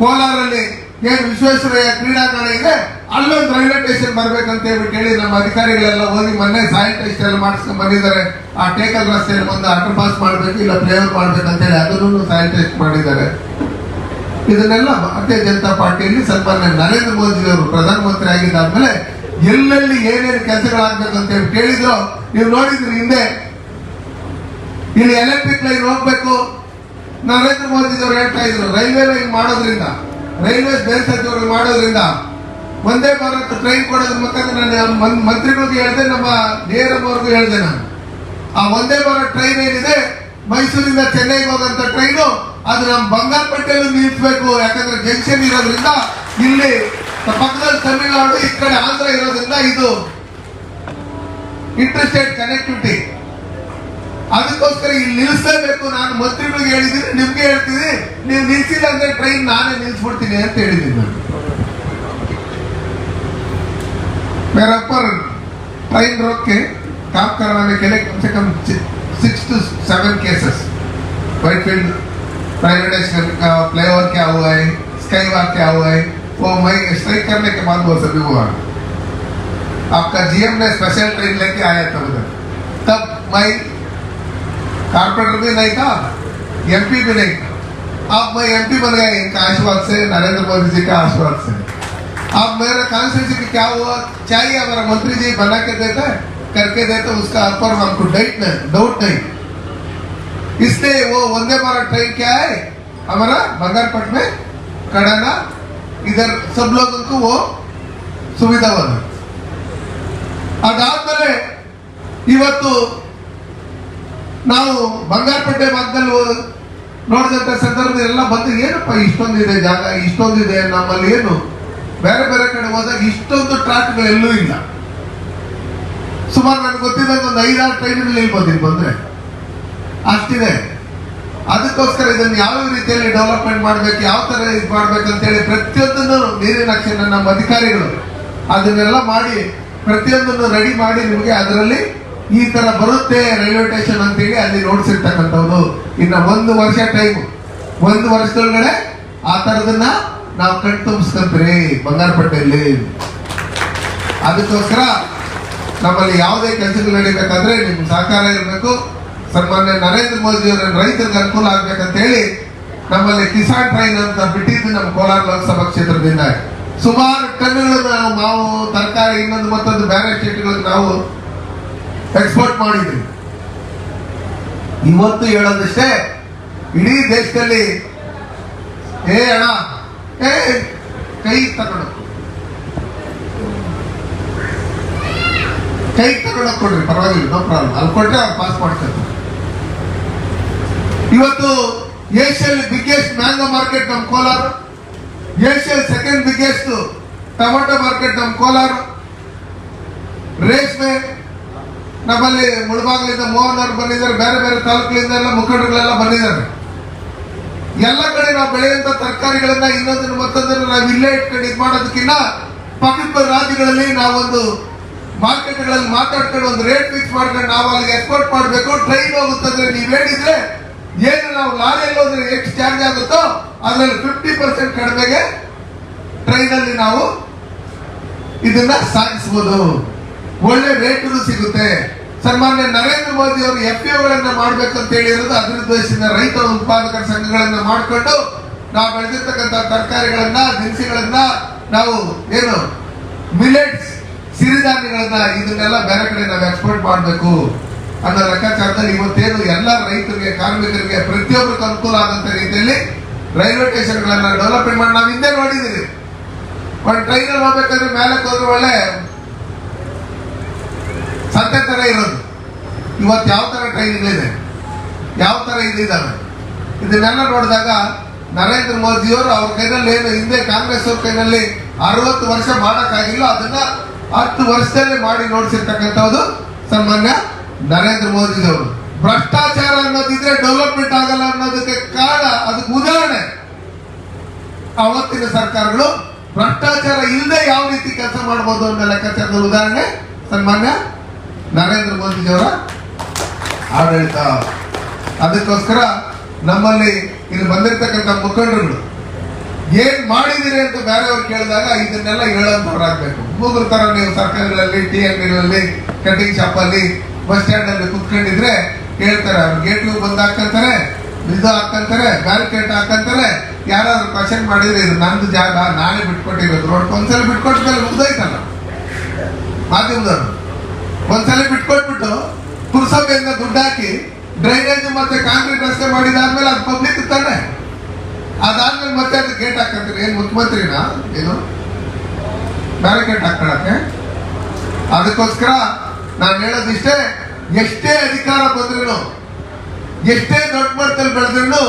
ಕೋಲಾರಲ್ಲಿ ಏನ್ ವಿಶ್ವೇಶ್ವರಯ್ಯ ಕ್ರೀಡಾಂಗಣ ಇದೆ, ಅಲ್ಲೊಂದು ರೈಲ್ವೆ ಸ್ಟೇಷನ್ ಬರ್ಬೇಕಂತ ಹೇಳ್ಬಿಟ್ಟು ಹೇಳಿ ನಮ್ಮ ಅಧಿಕಾರಿಗಳೆಲ್ಲ ಹೋಗಿ ಮೊನ್ನೆ ಸ್ಯಾನಿಟೈಸ್ ಎಲ್ಲ ಮಾಡಿಸ್ಕೊಂಡ್ ಬಂದಿದ್ದಾರೆ. ಆ ಟೇಕಲ್ ರಸ್ತೆಯಲ್ಲಿ ಒಂದು ಅಂಡರ್ ಪಾಸ್ ಮಾಡ್ಬೇಕು, ಇಲ್ಲ ಫ್ಲೇವರ್ ಅಂತ ಹೇಳಿ ಅದನ್ನು ಸ್ಯಾನಿಟೈಸ್ ಮಾಡಿದ್ದಾರೆ. ಇದನ್ನೆಲ್ಲ ಭಾರತೀಯ ಜನತಾ ಪಾರ್ಟಿಯಲ್ಲಿ ಸನ್ಮಾನ್ಯ ನರೇಂದ್ರ ಮೋದಿ ಅವರು ಪ್ರಧಾನಮಂತ್ರಿ ಆಗಿದ್ದಾದ್ಮೇಲೆ ಎಲ್ಲೆಲ್ಲಿ ಏನೇನು ಕೆಲಸಗಳಾಗಬೇಕು ಅಂತ ಹೇಳಿ ಕೇಳಿದ್ರು, ನೀವು ನೋಡಿದ್ರಿ ಹಿಂದೆ ಇಲ್ಲಿ ಎಲೆಕ್ಟ್ರಿಕ್ ಲೈನ್ ಹೋಗ್ಬೇಕು. ನರೇಂದ್ರ ಮೋದಿ ಅವರು ಹೇಳ್ತಾ ಇದ್ರು, ರೈಲ್ವೆ ಲೈನ್ ಮಾಡೋದ್ರಿಂದ, ರೈಲ್ವೆ ಬೇರೆ ಸಚಿವರು ಮಾಡೋದ್ರಿಂದ ಒಂದೇ ಭಾರತ್ ಟ್ರೈನ್ ಕೊಡೋದ್ರ ಮುಖಾಂತರ ನಾನು ಮಂತ್ರಿಗಳಿಗೂ ಹೇಳಿದೆ, ನಮ್ಮ ನೇರಂ ಅವ್ರಿಗೂ ಹೇಳಿದೆ ನಾನು. ಆ ಒಂದೇ ಭಾರತ್ ಟ್ರೈನ್ ಏನಿದೆ, ಮೈಸೂರಿಂದ ಚೆನ್ನೈಗೆ ಹೋಗಂತ ಟ್ರೈನು ಅದು ನಮ್ಮ ಬಂಗಾರಪೇಟೆಯಲ್ಲೂ ನಿಲ್ಲಿಸಬೇಕು ಯಾಕಂದ್ರೆ ಜಂಕ್ಷನ್ ಇರೋದ್ರಿಂದ ಇಲ್ಲಿ ಪಕ್ಕದಲ್ಲಿ ತಮಿಳುನಾಡು, ಈ ಕಡೆ ಆಂಧ್ರ ಇರೋದ್ರಿಂದ ಇದು ಇಂಟರ್ ಸ್ಟೇಟ್ ಕನೆಕ್ಟಿವಿಟಿ ಅದಕ್ಕೋಸ್ಕರ ಇಲ್ಲಿ ನಿಲ್ಲಿಸಲೇಬೇಕು ನಾನು ಮಂತ್ರಿಗಳಿಗೆ ಹೇಳಿದ್ದೀನಿ ನಿಮ್ಗೆ ಹೇಳ್ತೀನಿ ನೀವು ನಿಲ್ಸಿಲ್ಲ ಅಂದ್ರೆ ಟ್ರೈನ್ ನಾನೇ ನಿಲ್ಸ್ಬಿಡ್ತೀನಿ ಅಂತ ಹೇಳಿದ್ದೀನಿ ನಾನು मेरा पर ट्रेन रोक के काम करवाने के लिए कम से कम six two seven cases Whitefield privatisation का फ्लाईओवर क्या हुआ है स्काई वॉक क्या हुआ है वो मैं स्ट्राइक करने के बाद वो सभी हुआ आपका जीएम ने स्पेशल ट्रेन लेके आया था उधर तब मैं कारपोरेटर भी नहीं था एमपी भी नहीं था अब मैं एमपी बन गया इनका आशीर्वाद से नरेंद्र मोदी जी का आशीर्वाद से अब मेरे कॉन्स्टिट्यूंसी की क्या हुआ चाहिए हमारा मंत्री जी बना के देता है करके देते उसका ऊपर हमको डाउट नहीं डाउट नहीं इसलिए वो वंदे भारत ट्रेन क्या है हमारा बंगारपट में कड़ाना इधर सब लोगों को वो ಸುವಿಧಾ ಬದ ಅದಾದ್ಮೇಲೆ ಇವತ್ತು ನಾವು ಬಂಗಾರಪೇಟೆ ಭಾಗದಲ್ಲಿ ನೋಡಿದಂತ ಸಂದರ್ಭದಲ್ಲಿ ಎಲ್ಲ ಬಂದು, ಏನಪ್ಪ ಇಷ್ಟೊಂದಿದೆ ಜಾಗ, ಇಷ್ಟೊಂದಿದೆ ನಮ್ಮಲ್ಲಿ ಏನು? ಬೇರೆ ಬೇರೆ ಕಡೆ ಹೋದಾಗ ಇಷ್ಟೊಂದು ಟ್ರಾಕ್ಗಳು ಎಲ್ಲೂ ಇಲ್ಲ. ಸುಮಾರು ನನಗೆ ಗೊತ್ತಿದ್ದಾಗ ಒಂದು ಐದಾರು ಟ್ರೈನ್ಗಳು ನಿಲ್ಬೋದು ಇಲ್ಲಿ ಬಂದ್ರೆ. ಅಷ್ಟಿದೆ. ಅದಕ್ಕೋಸ್ಕರ ಇದನ್ನು ಯಾವ ರೀತಿಯಲ್ಲಿ ಡೆವಲಪ್ಮೆಂಟ್ ಮಾಡ್ಬೇಕು, ಯಾವ ತರ ಇದು ಹೇಳಿ ಪ್ರತಿಯೊಂದನ್ನು ನೀರಿನ ಅಕ್ಷರ ನಮ್ಮ ಅಧಿಕಾರಿಗಳು ಅದನ್ನೆಲ್ಲ ಮಾಡಿ ಪ್ರತಿಯೊಂದನ್ನು ರೆಡಿ ಮಾಡಿ ನಿಮಗೆ ಅದರಲ್ಲಿ ಈ ತರ ಬರುತ್ತೆ ರೈಲ್ವೆ ಸ್ಟೇಷನ್ ಅಂತೇಳಿ ಅಲ್ಲಿ ನೋಡ್ಸಿರ್ತಕ್ಕಂಥದ್ದು ಇನ್ನ ಒಂದು ವರ್ಷ ಟೈಮ್ ಒಂದು ವರ್ಷದೊಳಗಡೆ ಆ ತರದನ್ನ ನಾವು ಕಣ್ ತುಂಬಿಸ್ಕೊಂತೀರಿ ಬಂಗಾರಪಟ್ಟೆಯಲ್ಲಿ. ಅದಕ್ಕೋಸ್ಕರ ನಮ್ಮಲ್ಲಿ ಯಾವುದೇ ಕೆಲಸಗಳು ನಡೀಬೇಕಾದ್ರೆ ನಿಮ್ ಸಹಕಾರ ಇರಬೇಕು. ಸನ್ಮಾನ್ಯ ನರೇಂದ್ರ ಮೋದಿ ಅವರ ರೈತರಿಗೆ ಅನುಕೂಲ ಆಗ್ಬೇಕಂತ ಹೇಳಿ ನಮ್ಮಲ್ಲಿ ಕಿಸಾನ್ ಟ್ರೈನ್ ಅಂತ ಬಿಟ್ಟಿದ್ದು ನಮ್ಮ ಕೋಲಾರ ಲೋಕಸಭಾ ಕ್ಷೇತ್ರದಿಂದ. ಸುಮಾರು ಕಣ್ಣುಗಳನ್ನು ನಾವು ತರಕಾರಿ, ಇನ್ನೊಂದು ಮತ್ತೊಂದು ಬೇರೆ ಸ್ಟೇಟ್ಗಳಿಗೆ ನಾವು ಎಕ್ಸ್ಪೋರ್ಟ್ ಮಾಡಿದ್ರಿ ಇವತ್ತು ಹೇಳೋದಷ್ಟೇ, ಇಡೀ ದೇಶದಲ್ಲಿ, ಏ ಅಣ್ಣ, ಏ, ಕೈ ತಗೊಂಡು. ಕೈ ತಗೊಂಡೋಗಿ ಕೊಡ್ರಿ, ಪರವಾಗಿಲ್ಲ ನೋ ಪ್ರಾಬ್ಲಮ್ ಅಲ್ಲಿ ಕೊಟ್ಟರೆ ಅವ್ರು ಪಾಸ್ ಮಾಡ್ತಾರೆ. ಇವತ್ತು ಏಷ್ಯಲ್ಲಿ ಬಿಗ್ಗೆಸ್ಟ್ ಮ್ಯಾಂಗೋ ಮಾರ್ಕೆಟ್ ನಮ್ಮ ಕೋಲಾರ ಏಷ್ಯಲ್ ಸೆಕೆಂಡ್ ಬಿಗ್ಗೆಸ್ಟ್ ಟೊಮ್ಯಾಟೋ ಮಾರ್ಕೆಟ್ ನಮ್ಮ ಕೋಲಾರ, ರೇಷ್ಮೆ ನಮ್ಮಲ್ಲಿ ಮುಳಬಾಗ್ಲಿಂದ ಮೋಹನ್ ಅವರು ಬಂದಿದ್ದಾರೆ, ಬೇರೆ ಬೇರೆ ತಾಲೂಕುಗಳಿಂದ ಎಲ್ಲ ಮುಖಂಡರುಗಳೆಲ್ಲ ಬಂದಿದ್ದಾರೆ. ಎಲ್ಲ ಕಡೆ ನಾವು ಬೆಳೆಯುವಂತ ತರಕಾರಿಗಳನ್ನ ಇನ್ನೊಂದನ್ನು ಮತ್ತೊಂದನ್ನು ನಾವು ಇಲ್ಲೇ ಇಟ್ಕೊಂಡು ಇದು ಮಾಡೋದಕ್ಕಿಂತ ಪಕ್ಕದ ರಾಜ್ಯಗಳಲ್ಲಿ ನಾವೊಂದು ಮಾರ್ಕೆಟ್ಗಳಲ್ಲಿ ಮಾತಾಡ್ಕೊಂಡು ಒಂದು ರೇಟ್ ಫಿಕ್ಸ್ ಮಾಡ್ಕೊಂಡು ನಾವು ಅಲ್ಲಿಗೆ ಎಕ್ಸ್ಪೋರ್ಟ್ ಮಾಡಬೇಕು ಟ್ರೈನ್ ಹೋಗುತ್ತಂದ್ರೆ ನೀವು ಹೇಳಿದ್ರೆ ಏನು ನಾವು ಲಾರಿಯಲ್ಲಿ ಹೋದ್ರೆ ಎಷ್ಟು ಚಾರ್ಜ್ ಆಗುತ್ತೋ ಅದರಲ್ಲಿ ಫಿಫ್ಟಿ ಪರ್ಸೆಂಟ್ ಕಡಿಮೆಗೆ ಟ್ರೈನಲ್ಲಿ ನಾವು ಇದನ್ನ ಸಾಗಿಸಬಹುದು ಒಳ್ಳೆ ರೇಟ್ ಸಿಗುತ್ತೆ. ಸನ್ಮಾನ್ಯ ನರೇಂದ್ರ ಮೋದಿ ಅವರು ಎಫ್ ಗಳನ್ನ ಮಾಡ್ಬೇಕಂತ ಹೇಳಿರೋದು ಅದ್ರ ರೈತ ಉತ್ಪಾದಕರ ಸಂಘಗಳನ್ನ ಮಾಡಿಕೊಂಡು ನಾವು ಬೆಳೆದಿರ್ತಕ್ಕಂಥ ತರಕಾರಿಗಳನ್ನ, ದಿನಸಿಗಳನ್ನ ನಾವು ಏನು ಮಿಲೆಟ್ಸ್ ಸಿರಿಧಾನ್ಯಗಳನ್ನ ಇದನ್ನೆಲ್ಲ ಬೇರೆ ಕಡೆ ನಾವು ಎಕ್ಸ್ಪೋರ್ಟ್ ಮಾಡಬೇಕು ಅನ್ನೋ ಲೆಕ್ಕಾಚಾರದಲ್ಲಿ ಇವತ್ತೇನು ಎಲ್ಲ ರೈತರಿಗೆ, ಕಾರ್ಮಿಕರಿಗೆ ಪ್ರತಿಯೊಬ್ಬರಿಗೂ ಅನುಕೂಲ ಆದಂತ ರೀತಿಯಲ್ಲಿ ರೈಲ್ವೆ ಸ್ಟೇಷನ್ಗಳನ್ನ ಡೆವಲಪ್ಮೆಂಟ್ ಮಾಡಿ ನಾವು ಹಿಂದೆ ನೋಡಿದ್ದೀವಿ ಒಂದು ಟ್ರೈನಲ್ಲಿ ಹೋಗ್ಬೇಕಂದ್ರೆ ಮೇಲೆ ಹೋದ್ರೆ ಒಳ್ಳೆ ಸಂತೆ ಥರ ಇರೋದು. ಇವತ್ತು ಯಾವ ತರ ಟ್ರೈನ್ಗಳಿದೆ ಯಾವ ತರ ಇಲ್ಲಿದ್ದಾವೆ ಇದನ್ನೆಲ್ಲ ನೋಡಿದಾಗ ನರೇಂದ್ರ ಮೋದಿಯವರು ಅವ್ರ ಕೈನಲ್ಲಿ ಏನು ಹಿಂದೆ ಕಾಂಗ್ರೆಸ್ ಅವ್ರ ಕೈನಲ್ಲಿ ಅರವತ್ತು ವರ್ಷ ಮಾಡಕ್ಕಾಗಿಲ್ಲ. ಅದನ್ನ ಹತ್ತು ವರ್ಷದಲ್ಲಿ ಮಾಡಿ ನೋಡಿಸಿರ್ತಕ್ಕಂಥದ್ದು ಸನ್ಮಾನ್ಯ ನರೇಂದ್ರ ಮೋದಿಯವರು ಭ್ರಷ್ಟಾಚಾರ ಅನ್ನೋದಿದ್ರೆ ಡೆವಲಪ್ಮೆಂಟ್ ಆಗಲ್ಲ ಅನ್ನೋದಕ್ಕೆ ಕಾರಣ, ಅದಕ್ಕೆ ಉದಾಹರಣೆ. ಅವತ್ತಿನ ಸರ್ಕಾರಗಳು ಭ್ರಷ್ಟಾಚಾರ ಇಲ್ಲದೆ ಯಾವ ರೀತಿ ಕೆಲಸ ಮಾಡಬಹುದು ಅನ್ನೋ ಲೆಕ್ಕಾಚಾರದ ಉದಾಹರಣೆ ಸನ್ಮಾನ್ಯ ನರೇಂದ್ರ ಮೋದಿಜಿಯವರ ಆಡಳಿತ. ಅದಕ್ಕೋಸ್ಕರ ನಮ್ಮಲ್ಲಿ ಇಲ್ಲಿ ಬಂದಿರತಕ್ಕಂಥ ಮುಖಂಡರುಗಳು, ಏನ್ ಮಾಡಿದಿರಿ ಅಂತ ಬೇರೆಯವ್ರು ಕೇಳಿದಾಗ ಇದನ್ನೆಲ್ಲ ಹೇಳೋಂಥವ್ರಾಗ್ಬೇಕು. ಮೂಗರ ತರ ನೀವು ಸರ್ಕಾರಗಳಲ್ಲಿ ಟಿ ಅಂಗಡಿಗಳಲ್ಲಿ ಕಟಿಂಗ್ ಶಾಪ್ ಅಲ್ಲಿ ಬಸ್ ಸ್ಟ್ಯಾಂಡ್ ಅಲ್ಲಿ ಕುತ್ಕೊಂಡಿದ್ರೆ ಹೇಳ್ತಾರೆ, ಅವ್ರು ಗೇಟ್ ಬಂದ್ ಹಾಕಂತಾರೆ, ಇದು ಹಾಕಂತಾರೆ, ಬ್ಯಾರಿಕೇಡ್ ಹಾಕಂತಾರೆ, ಯಾರಾದ್ರೂ ಕ್ವಶನ್ ಮಾಡಿದ್ರೆ ಇದು ನಂದು ಜಾಗ, ನಾನೇ ಬಿಟ್ಕೊಟ್ಟಿರೋದು. ರೋಡ್ ಒಂದ್ಸಲ ಬಿಟ್ಕೊಟ್ಮೇಲೆ ಮುಗ್ದೋಯ್ತಲ್ಲ ಮಾಧ್ಯಮದವರು. ಒಂದ್ಸಲ ಬಿಟ್ಕೊಟ್ಬಿಟ್ಟು ಪುರಸಭೆಯಿಂದ ದುಡ್ಡು ಹಾಕಿ ಡ್ರೈನೇಜ್ ಮತ್ತೆ ಕಾಂಕ್ರೀಟ್ ರಸ್ತೆ ಮಾಡಿದಾದ್ಮೇಲೆ ಅದು ಪಬ್ಲಿಕ್ ತಾನೆ? ಅದಾದ್ಮೇಲೆ ಮತ್ತೆ ಅದು ಗೇಟ್ ಹಾಕಂತೀರಿ. ಏನು ಮುಖ್ಯಮಂತ್ರಿನ? ಏನು? ಬ್ಯಾರಿಕೇಡ್ ಹಾಕೊಳಕ್ಕೆ ಅದಕ್ಕೋಸ್ಕರ ನಾನು ಹೇಳೋದಿಷ್ಟೇ ಎಷ್ಟೇ ಅಧಿಕಾರ ಬಂದ್ರು ಎಷ್ಟೇ ದೊಡ್ಡ ಮಟ್ಟದಲ್ಲಿ ಬೆಳೆದ್ರು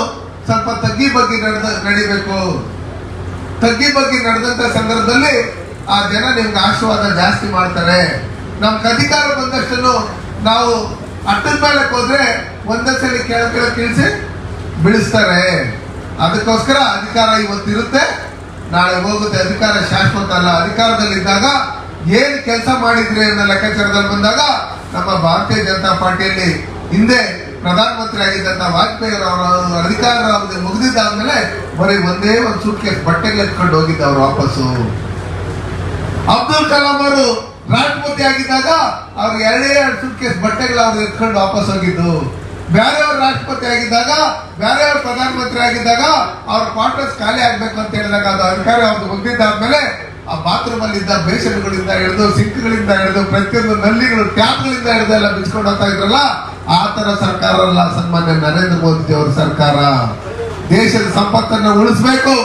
ಸ್ವಲ್ಪ ತಗ್ಗಿ ಬಗ್ಗೆ ನಡೆದ, ನಡಿಬೇಕು. ತಗ್ಗಿ ಬಗ್ಗೆ ನಡೆದಂತ ಸಂದರ್ಭದಲ್ಲಿ ಆ ಜನ ನಿಮ್ಗೆ ಆಶೀರ್ವಾದ ಜಾಸ್ತಿ ಮಾಡ್ತಾರೆ. ನಮ್ಗೆ ಅಧಿಕಾರ ಬಂದಷ್ಟನ್ನು ನಾವು ಅಟ್ಟದ ಮೇಲೆ ಹೋದ್ರೆ ಒಂದಷ್ಟು ಸಲ ತಿಳಿಸಿ ಬಿಡಿಸ್ತಾರೆ ಅದಕ್ಕೋಸ್ಕರ ಅಧಿಕಾರ ಇವತ್ತಿರುತ್ತೆ. ನಾಳೆ ಹೋಗುತ್ತೆ. ಅಧಿಕಾರ ಶಾಶ್ವತ ಅಲ್ಲ. ಅಧಿಕಾರದಲ್ಲಿದ್ದಾಗ ಏನು ಕೆಲಸ ಮಾಡಿದ್ರಿ ಅನ್ನೋ ಲೆಕ್ಕಾಚಾರದಲ್ಲಿ ಬಂದಾಗ ನಮ್ಮ ಭಾರತೀಯ ಜನತಾ ಪಾರ್ಟಿಯಲ್ಲಿ ಹಿಂದೆ ಪ್ರಧಾನಮಂತ್ರಿ ಆಗಿದ್ದಂತ ವಾಜಪೇಯಿ ಅವರ ಅಧಿಕಾರ ಅವರಿಗೆ ಮುಗಿದಿದ್ದಾದ್ಮೇಲೆ ಬರೀ ಒಂದೇ ಒಂದು ಸೂಟ್ ಕೇಸ್ ಬಟ್ಟೆಗೆ ಎತ್ಕೊಂಡು ಹೋಗಿದ್ದವ್ರು ವಾಪಸ್ಸು. ಅಬ್ದುಲ್ ಕಲಾಂ ಅವರು ರಾಷ್ಟ್ರಪತಿ ಆಗಿದ್ದಾಗ ಅವ್ರಿಗೆ ಎರಡೇ ಎರಡು ಸುಟ್ ಕೇಸ್ ಬಟ್ಟೆಗಳು ಅವ್ರು ಎತ್ಕೊಂಡು ವಾಪಸ್ ಹೋಗಿದ್ದು. ಬೇರೆಯವ್ರು ರಾಷ್ಟ್ರಪತಿ ಆಗಿದ್ದಾಗ, ಬೇರೆಯವ್ರು ಪ್ರಧಾನಮಂತ್ರಿ ಆಗಿದ್ದಾಗ ಅವ್ರ ಕ್ವಾರ್ಟರ್ಸ್ ಖಾಲಿ ಆಗ್ಬೇಕು ಅಂತ ಹೇಳಿದಾಗ ಅದು ಅಧಿಕಾರ ಅವ್ರದ್ದು ಮುಗ್ದಿದ್ದಾದ್ಮೇಲೆ ಆ ಬಾತ್ರೂಮ್ ಅಲ್ಲಿ ಇದ್ದ ಬೇಷನ್ಗಳಿಂದ ಹಿಡಿದು ಸಿಂಕ್ಗಳಿಂದ ಹಿಡಿದು ಪ್ರತಿಯೊಂದು ನಲ್ಲಿಗಳು, ಟ್ಯಾಪ್ಗಳಿಂದ ಹಿಡಿದು ಎಲ್ಲ ಬಿಚ್ಕೊಂಡು ಹೋಗ್ತಾ ಇದ್ರಲ್ಲ, ಆ ತರ ಸರ್ಕಾರ ಅಲ್ಲ ಸನ್ಮಾನ್ಯ ನರೇಂದ್ರ ಮೋದಿ ಅವರ ಸರ್ಕಾರ. ದೇಶದ ಸಂಪತ್ತನ್ನು ಉಳಿಸ್ಬೇಕು.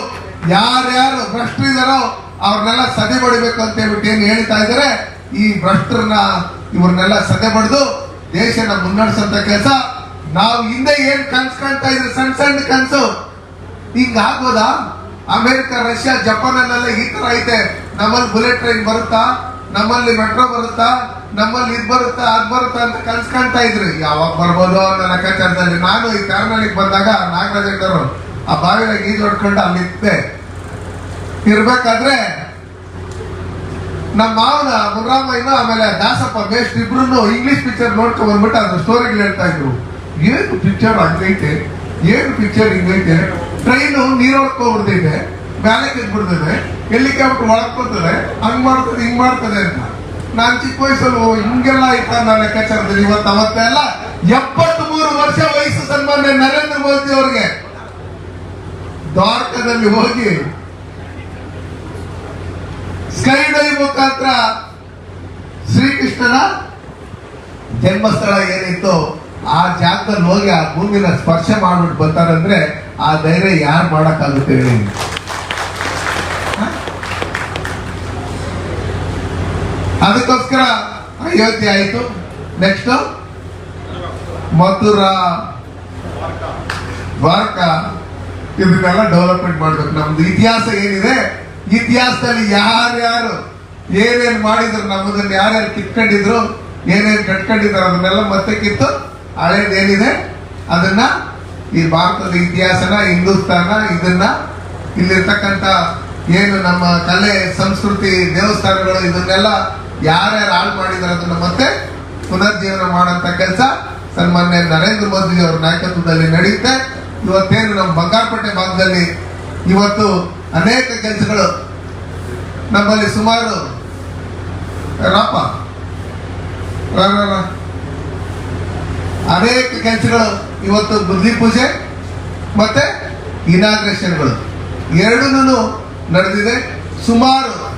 ಯಾರ್ಯಾರು ಭ್ರಷ್ಟರಿದಾರೋ ಅವ್ರನ್ನೆಲ್ಲ ಸದೆ ಬಡಿಬೇಕು ಅಂತ ಹೇಳ್ಬಿಟ್ಟು ಏನು ಹೇಳ್ತಾ ಇದ್ದಾರೆ ಈ ಭ್ರಷ್ಟರನ್ನ ಇವ್ರನ್ನೆಲ್ಲ ಸದೆ ಬಡಿದು ದೇಶನ ಮುನ್ನಡೆಸಂತ ಕೆಲಸ. ನಾವು ಹಿಂದೆ ಏನ್ ಕನ್ಸ್ ಕಾಣ್ತಾ ಇದ್ರೆ ಸಣ್ಣ ಸಣ್ಣ ಕನ್ಸು. ಆಗ್ಬೋದಾ? ಅಮೆರಿಕ, ರಷ್ಯಾ ಜಪಾನ್ ಅಲ್ಲೆಲ್ಲ ಈ ತರ ಐತೆ. ನಮ್ಮಲ್ಲಿ ಬುಲೆಟ್ ಟ್ರೈನ್ ಬರುತ್ತಾ? ನಮ್ಮಲ್ಲಿ ಮೆಟ್ರೋ ಬರುತ್ತಾ? ನಮ್ಮಲ್ಲಿ ಇದು ಬರುತ್ತಾ, ಅದ್ ಬರುತ್ತಾ ಅಂತ ಕನ್ಸ್ ಕಾಣ್ತಾ ಇದ್ರಿ. ಯಾವಾಗ ಬರ್ಬೋದು ಅನ್ನೋ ಲೆಕ್ಕಾಚಾರದಲ್ಲಿ ನಾನು ಈ ಕಾರಣಕ್ಕೆ ಬಂದಾಗ ನಾಗರಾಜರು ಆ ಬಾವಿನ ಈಜು ಹೊಡ್ಕೊಂಡು ಅಲ್ಲಿ ಇದ್ದೆ ಇರ್ಬೇಕಾದ್ರೆ ನಮ್ಮ ಮಾವನ ಮುನ್ರಾಮಯ್ಯನ ಆಮೇಲೆ ದಾಸಪ್ಪ ಬೇಸ್ಟ್ ಇಬ್ರು ಇಂಗ್ಲಿಷ್ ಪಿಕ್ಚರ್ ನೋಡ್ಕೊಂಡ್ ಬಂದ್ಬಿಟ್ಟು ಅದ್ರ ಸ್ಟೋರಿಗಳು ಹೇಳ್ತಾ ಇದ್ರು. ಏನು ಪಿಕ್ಚರ್ ಹಂಗೈತೆ? ಏನು ಪಿಕ್ಚರ್ ಹಿಂಗೈತೆ? ಟ್ರೈನು ನೀರೊಳ್ಕೊಂಡ್ಬಿಡ್ತೈತೆ ಬ್ಯಾಲೆಕ್ ಬಿಡ್ತದೆ ಹೆಲಿಕಾಪ್ಟರ್ ಒಳಕೊಳ್ತದೆ ಹಂಗ್ ಮಾಡ್ತದೆ, ಹಿಂಗ್ ಮಾಡ್ತದೆ ಅಂತ. ನಾನ್ ಚಿಕ್ಕ ವಯಸ್ಸಲ್ಲಿ ಹಿಂಗೆಲ್ಲ ಇತ್ತ ನಾನು ಲೆಕ್ಕಾಚಾರದಲ್ಲಿ ಇವತ್ತು ಅವತ್ತೆಲ್ಲ ಎಪ್ಪತ್ತ್ ಮೂರು ವರ್ಷ ವಯಸ್ಸು ಸನ್ಮಾನ್ಯ ನರೇಂದ್ರ ಮೋದಿ ಅವ್ರಿಗೆ. ದ್ವಾರಕದಲ್ಲಿ ಹೋಗಿ ಸ್ಕೈ ಡೈವ್ ಮುಖಾಂತರ ಶ್ರೀಕೃಷ್ಣನ ಜನ್ಮಸ್ಥಳ ಏನಿತ್ತು ಆ ಜಾಗದಲ್ಲಿ ಹೋಗಿ ಆ ಭೂಮಿನ ಸ್ಪರ್ಶ ಮಾಡ್ಬಿಟ್ಟು ಬರ್ತಾರಂದ್ರೆ ಆ ಧೈರ್ಯ ಯಾರು ಮಾಡಕ್ಕಾಗುತ್ತೆ ಹೇಳಿ ಅದಕ್ಕೋಸ್ಕರ ಅಯೋಧ್ಯೆ ಆಯಿತು. ನೆಕ್ಸ್ಟ್ ಮಥುರಾ. ದ್ವಾರಕ. ಇದನ್ನೆಲ್ಲ ಡೆವಲಪ್ಮೆಂಟ್ ಮಾಡ್ಬೇಕು. ನಮ್ದು ಇತಿಹಾಸ ಏನಿದೆ? ಇತಿಹಾಸದಲ್ಲಿ ಯಾರ್ಯಾರು ಏನೇನ್ ಮಾಡಿದ್ರು, ನಮ್ಮದನ್ನ ಯಾರ್ಯಾರು ಕಿತ್ಕೊಂಡಿದ್ರು, ಏನೇನ್ ಕಟ್ಕೊಂಡಿದ್ರು ಅದನ್ನೆಲ್ಲ ಮತ್ತೆ ಕಿತ್ತು ಹಳೇದೇನಿದೆ. ಅದನ್ನ ಈ ಭಾರತದ ಇತಿಹಾಸನ, ಹಿಂದೂಸ್ತಾನ, ಇದನ್ನ ಇಲ್ಲಿರ್ತಕ್ಕಂಥ ಏನು ನಮ್ಮ ಕಲೆ, ಸಂಸ್ಕೃತಿ, ದೇವಸ್ಥಾನಗಳು, ಇದನ್ನೆಲ್ಲ ಯಾರ್ಯಾರು ಹಾಳು ಮಾಡಿದ್ರು ಅದನ್ನ ಮತ್ತೆ ಪುನರ್ಜೀವನ ಮಾಡಂತ ಕೆಲಸ ಸನ್ಮಾನ್ಯ ನರೇಂದ್ರ ಮೋದಿ ಅವರ ನಾಯಕತ್ವದಲ್ಲಿ ನಡೆಯುತ್ತೆ. ಇವತ್ತೇನು ನಮ್ಮ ಬಂಗಾರಪೇಟೆ ಭಾಗದಲ್ಲಿ ಇವತ್ತು ಅನೇಕ ಕೆಲಸಗಳು ನಮ್ಮಲ್ಲಿ ಸುಮಾರು ರಾಪ. ಅನೇಕ ಕೆಲಸಗಳು ಇವತ್ತು ಬುದ್ಧಿ ಪೂಜೆ ಮತ್ತೆ ಇನಾಗ್ರೇಷನ್ಗಳು. ಎರಡೂ ನಡೆದಿದೆ. ಸುಮಾರು